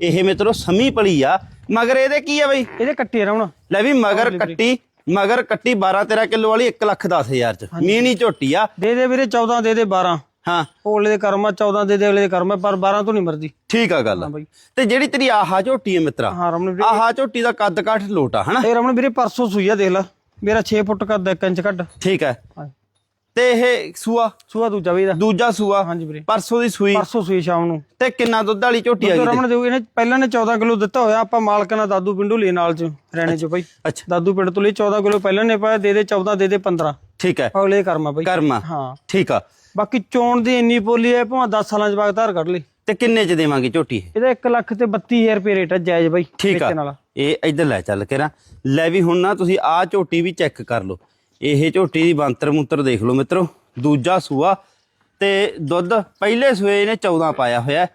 ਇਹ ਮਿੱਤਰੋ ਸਮੀ ਪਲੀ ਆ ਮਗਰ ਇਹਦੇ ਕੀ ਆ ਬਈ? ਇਹਦੇ ਕੱਟੇ ਰਮਣ ਲੈ ਵੀ ਮਗਰ ਕੱਟੀ ਮਗਰ ਕੱਟੀ 12 13 ਕਿਲੋ ਵਾਲੀ 1 ਲੱਖ 10000 ਚ। ਮੀਨੀ ਝੋਟੀ ਆ। ਦੇ ਦੇ ਵੀਰੇ 14 ਦੇ ਦੇ 12 ਹਾਂ। ਓਲੇ ਦੇ ਕਰਮਾ 14 ਦੇ ਦੇ ਅਗਲੇ ਦੇ ਕਰਮਾ ਪਰ 12 ਤੋਂ ਨਹੀਂ ਮਰਦੀ। ਠੀਕ ਆ ਗੱਲ ਬਾਈ। ਤੇ ਜਿਹੜੀ ਤੇਰੀ ਆਹਾ ਝੋਟੀ ਹੈ ਮਿੱਤਰਾ ਹਾਂ ਰਮਣ ਵੀਰੇ। ਆਹਾ ਝੋਟੀ ਦਾ ਕੱਦ ਕਾਠ ਲੋਟਾ ਹਨਾ? ਇਹ ਰਮਣ ਵੀਰੇ ਪਰਸੋਂ ਸੂਈ ਆ ਦੇਖ ਲੈ। ਮੇਰਾ 6 ਫੁੱਟ ਕੱਦ 1 ਇੰਚ ਕੱਢ। ਠੀਕ ਹੈ। ਤੇ ਇਹ ਸੂਆ? ਸੂਆ ਦੂਜਾ ਵੀ ਇਹਦਾ। ਦੂਜਾ ਸੂਆ? ਹਾਂਜੀ ਵੀਰੇ। ਪਰਸੋਂ ਦੀ ਸੂਈ? ਪਰਸੋਂ ਸੂਈ ਸ਼ਾਮ ਨੂੰ। ਤੇ ਕਿੰਨਾ ਦੁੱਧ ਵਾਲੀ ਝੋਟੀ ਆ ਤੇ ਗਈ ਰਮਣ ਦੇ ਇਹਨੇ ਪਹਿਲਾਂ ਨੇ 14 ਕਿਲੋ ਦਿੱਤਾ ਹੋਇਆ ਆਪਾਂ ਮਾਲਕ ਨਾਲ ਦਾਦੂ ਪਿੰਡੂ ਲਈ ਨਾਲ ਚ ਰਹਿਣੇ ਚ ਬਾਈ। ਅੱਛਾ। ਦਾਦੂ ਪਿੰਡ ਤੋਂ ਲਈ 14 ਕਿਲੋ ਪਹਿਲਾਂ ਨੇ ਪਾਇਆ ਦੇ ਦੇ 14 ਦੇ ਦੇ 15 ਠੀਕ ਹੈ ਅਗਲੇ ਦੇ ਕਰਮਾ ਬਾਈ। ਕਰਮਾ ਹਾਂ। ਠੀਕ ਆ। ਬਾਕੀ ਚੋਣ ਦੀ ਇੰਨੀ ਪੋਲੀ ਹੈ ਭਾਵੇਂ 10 ਸਾਲਾਂ ਚ ਬਾਗ ਧਾਰ ਕੱਢ ਲਈ। ਤੇ ਕਿੰਨੇ ਚ ਦੇਵਾਂਗੇ ਝੋਟੀ ਇਹ? ਇਹਦਾ 1 ਲੱਖ ਤੇ 32000 ਰੁਪਏ ਰੇਟ ਹੈ ਜਾਇਜ਼ ਬਾਈ ਠੀਕ ਆ। ਇਹ ਇੱਧਰ ਲੈ ਚੱਲ ਕੇ ਨਾ ਲੈ ਵੀ ਹੁਣ ਨਾ ਤੁਸੀਂ ਆਹ ਝੋਟੀ ਵੀ ਚੈੱਕ ਕਰ ਲਓ। ਇਹ ਝੋਟੀ ਦੀ ਬੰਤਰ ਮੁੰਤਰ ਦੇਖ ਲਓ ਮਿੱਤਰੋ। ਦੂਜਾ ਸੂਆ ਤੇ ਦੁੱਧ ਪਹਿਲੇ ਸੂਏ ਨੇ 14 ਪਾਇਆ ਹੋਇਆ।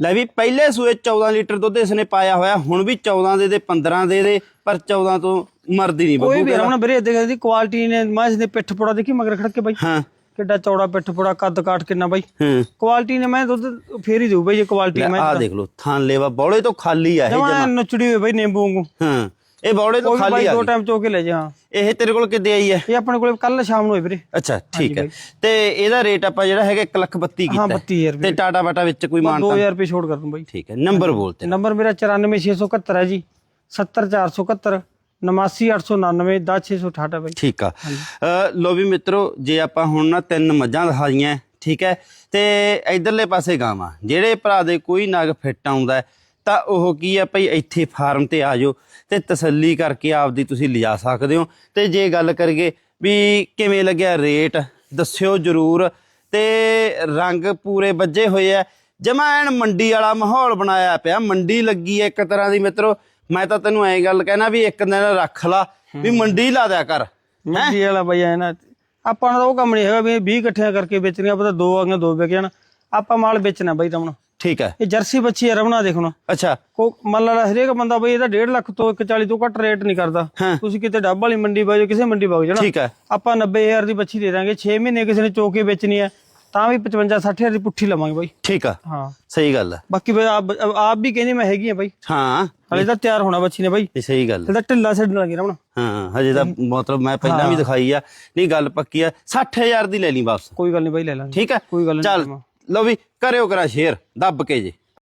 ਲੈ ਵੀ ਪਹਿਲੇ ਸੂਏ 14 ਲੀਟਰ ਦੁੱਧ ਇਸ ਨੇ ਪਾਇਆ ਹੋਇਆ। ਹੁਣ ਵੀ 14 ਦੇ ਦੇ 15 ਦੇ ਦੇ ਪਰ 14 ਤੋਂ ਮਰਦੀ ਨਹੀਂ ਕੋਈ ਬੱਬੂ ਵੀ ਰਮਣ ਵੀਰੇ ਦੇਖ ਦੀ ਕੁਆਲਿਟੀ ਨੇ ਮਾਸ ਦੇ ਪਿੱਠ ਪੋੜਾ ਦੇਖੀ ਮਗਰ ਖੜ ਕੇ ਬਾਈ। ਹਾਂ। ਕਿੱਡਾ ਚੌੜਾ ਪਿੱਠ ਪੋੜਾ ਕੱਦ ਕਾਟ ਕਿੰਨਾ ਬਾਈ? ਹਾਂ। ਕੁਆਲਿਟੀ ਨੇ ਮੈਂ ਦੁੱਧ ਫੇਰ ਹੀ ਦੇਊ ਬਾਈ ਜੇ ਕੁਆਲਿਟੀ ਮੈਂ ਆਹ ਦੇਖ ਲਓ ਥਾਂ ਲੇਵਾ ਬੌਲੇ ਤੋਂ ਖਾਲੀ ਆ ਇਹ ਜਮਾ ਨੁਚੜੀ ਹੋਈ ਬਾਈ ਨਿੰਬੂ ਵਾਂਗੂ। ਹਾਂ ਇਹ ਬੌਲੇ ਤੋਂ ਖਾਲੀ ਆ ਦੋ। ਟਾਈਮ ਚੋ ਕੇ ਲੈ ਜਾ। ਹਾਂ ਇਹ ਤੇਰੇ ਕੋਲ ਕਿੱਦੇ ਆਈ ਹੈ? ਇਹ ਆਪਣੇ ਕੋਲੇ ਕੱਲ ਸ਼ਾਮ ਨੂੰ ਹੋਏ ਵੀਰੇ। ਅੱਛਾ ਠੀਕ ਹੈ। ਤੇ ਇਹਦਾ ਰੇਟ ਆਪਾਂ ਜਿਹੜਾ ਹੈਗਾ 1 ਲੱਖ 32 ਕੀਤਾ ਹਾਂ। ਹੈ। 32000 ਰੁਪਏ ਤੇ ਟਾਟਾ ਬਾਟਾ ਵਿੱਚ ਕੋਈ ਮਾਨ 2000 ਰੁਪਏ ਛੋੜ ਕਰ ਦੂੰ ਬਾਈ। ਠੀਕ ਹੈ ਨੰਬਰ ਬੋਲ ਤੇ ਨੰਬਰ ਮੇਰਾ 94671 ਹੈ ਜੀ। 70471 899 10668 ਬਾਈ। ਠੀਕ ਆ। ਅ, ਲੋ ਵੀ ਮਿੱਤਰੋ ਜੇ ਆਪਾਂ ਹੁਣ ਨਾ ਤਿੰਨ ਮੱਝਾਂ ਦਿਖਾਈਆਂ ਹੈ, ਠੀਕ ਹੈ ਤੇ ਇਧਰਲੇ ਪਾਸੇ ਗਾਵਾਂ ਜਿਹੜੇ ਭਰਾ ਦੇ ਕੋਈ ਨਗ ਫਿੱਟ ਆਉਂਦਾ ਹੈ, ਤਾਂ ਉਹ ਕੀ ਆ ਭਈ ਇੱਥੇ ਫਾਰਮ ਤੇ ਆ ਜਾਓ ਤੇ ਤਸੱਲੀ ਕਰਕੇ ਆਪਦੀ ਤੁਸੀਂ ਲਿਜਾ ਸਕਦੇ ਹੋ। ਤੇ ਜੇ ਗੱਲ ਕਰੀਏ ਵੀ ਕਿਵੇਂ ਲੱਗਿਆ ਰੇਟ ਦੱਸਿਓ ਜਰੂਰ। ਤੇ ਰੰਗ ਪੂਰੇ ਵੱਜੇ ਹੋਏ ਆ। ਜਮਾ ਐਨ ਮੰਡੀ ਵਾਲਾ ਮਾਹੌਲ ਬਣਾਇਆ ਪਿਆ ਮੰਡੀ ਲੱਗੀ ਹੈ ਇੱਕ ਤਰ੍ਹਾਂ ਦੀ ਮਿੱਤਰੋ। ਮੈਂ ਤਾਂ ਤੈਨੂੰ ਐਂ ਗੱਲ ਕਹਿਣਾ ਵੀ ਇੱਕ ਦਿਨ ਰੱਖ ਲਾ ਵੀ ਮੰਡੀ ਲਾ ਦਿਆ ਕਰ ਮੰਡੀ ਵਾਲਾ ਬਾਈ ਐ ਨਾ ਆਪਾਂ ਨੂੰ ਤਾਂ ਉਹ ਕੰਮ ਨਹੀਂ ਹੈਗਾ ਵੀ 20 ਇਕੱਠੀਆਂ ਕਰਕੇ ਵੇਚਣੀਆਂ ਆਪਾਂ ਤਾਂ ਦੋ ਆਗੀਆਂ ਦੋ ਵਿਕ ਜਾਣ। ਆਪਾਂ ਮਾਲ ਵੇਚਣਾ ਬਾਈ ਰਮਣਾ ਠੀਕ ਹੈ। ਇਹ ਜਰਸੀ ਬੱਚੀ ਹੈ ਰਮਣਾ ਦੇਖਣਾ ਅੱਛਾ। ਕੋ ਮੰਨ ਲਾ ਹਰੇਕ ਬੰਦਾ ਬਈ ਇਹਦਾ 1.5 ਲੱਖ ਤੋਂ 140 ਤੋਂ ਘੱਟ ਰੇਟ ਨਹੀਂ ਕਰਦਾ। ਤੁਸੀਂ ਕਿਤੇ ਡੱਬ ਵਾਲੀ ਮੰਡੀ ਬਾਜੋ ਕਿਸੇ ਮੰਡੀ ਜਾਣਾ। ਠੀਕ ਹੈ। ਆਪਾਂ 90000 ਦੀ ਬੱਚੀ ਦੇ ਦਾਂਗੇ 6 ਮਹੀਨੇ ਕਿਸੇ ਨੇ ਚੋਕੇ ਵੇਚਣੀ ਹੈ। ਤਾਂ ਵੀ 55 60000 ਦੀ ਪੁੱਠੀ ਲਵਾਂਗੇ ਬਾਈ। ਠੀਕ ਆ। ਹਾਂ। ਸਹੀ ਗੱਲ ਹੈ ਬਾਕੀ ਬਈ ਆਪ ਆਪ ਵੀ ਕਹਿੰਦੇ ਮੈਂ ਹੈਗੀ ਆ ਬਾਈ। ਹਾਂ। ਹਲੇ ਤਾਂ ਤਿਆਰ ਹੋਣਾ ਬੱਚੀ ਨੇ ਬਾਈ। ਸਹੀ ਗੱਲ। ਇਹਦਾ ਢਿੱਲਾ ਛੱਡਣ ਲੱਗੀ ਰਮਣਾ ਹਾਂ ਹਜੇ ਤਾਂ ਮਤਲਬ ਮੈਂ ਪਹਿਲਾਂ ਵੀ ਦਿਖਾਈ ਆ। ਨਹੀਂ ਗੱਲ ਪੱਕੀ ਆ। 60000 ਦੀ ਲੈ ਲਈ ਵਾਪਸ। ਕੋਈ ਗੱਲ ਨਹੀਂ ਬਾਈ ਲੈ ਲਾਂਗੇ। ਠੀਕ ਹੈ ਕੋਈ ਗੱਲ ਨਹੀਂ ਚੱਲ ਲਓ ਵੀ ਕਰਿਓ ਕਰਾ ਸ਼ੇਅਰ ਦੱਬ ਕੇ ਜੇ।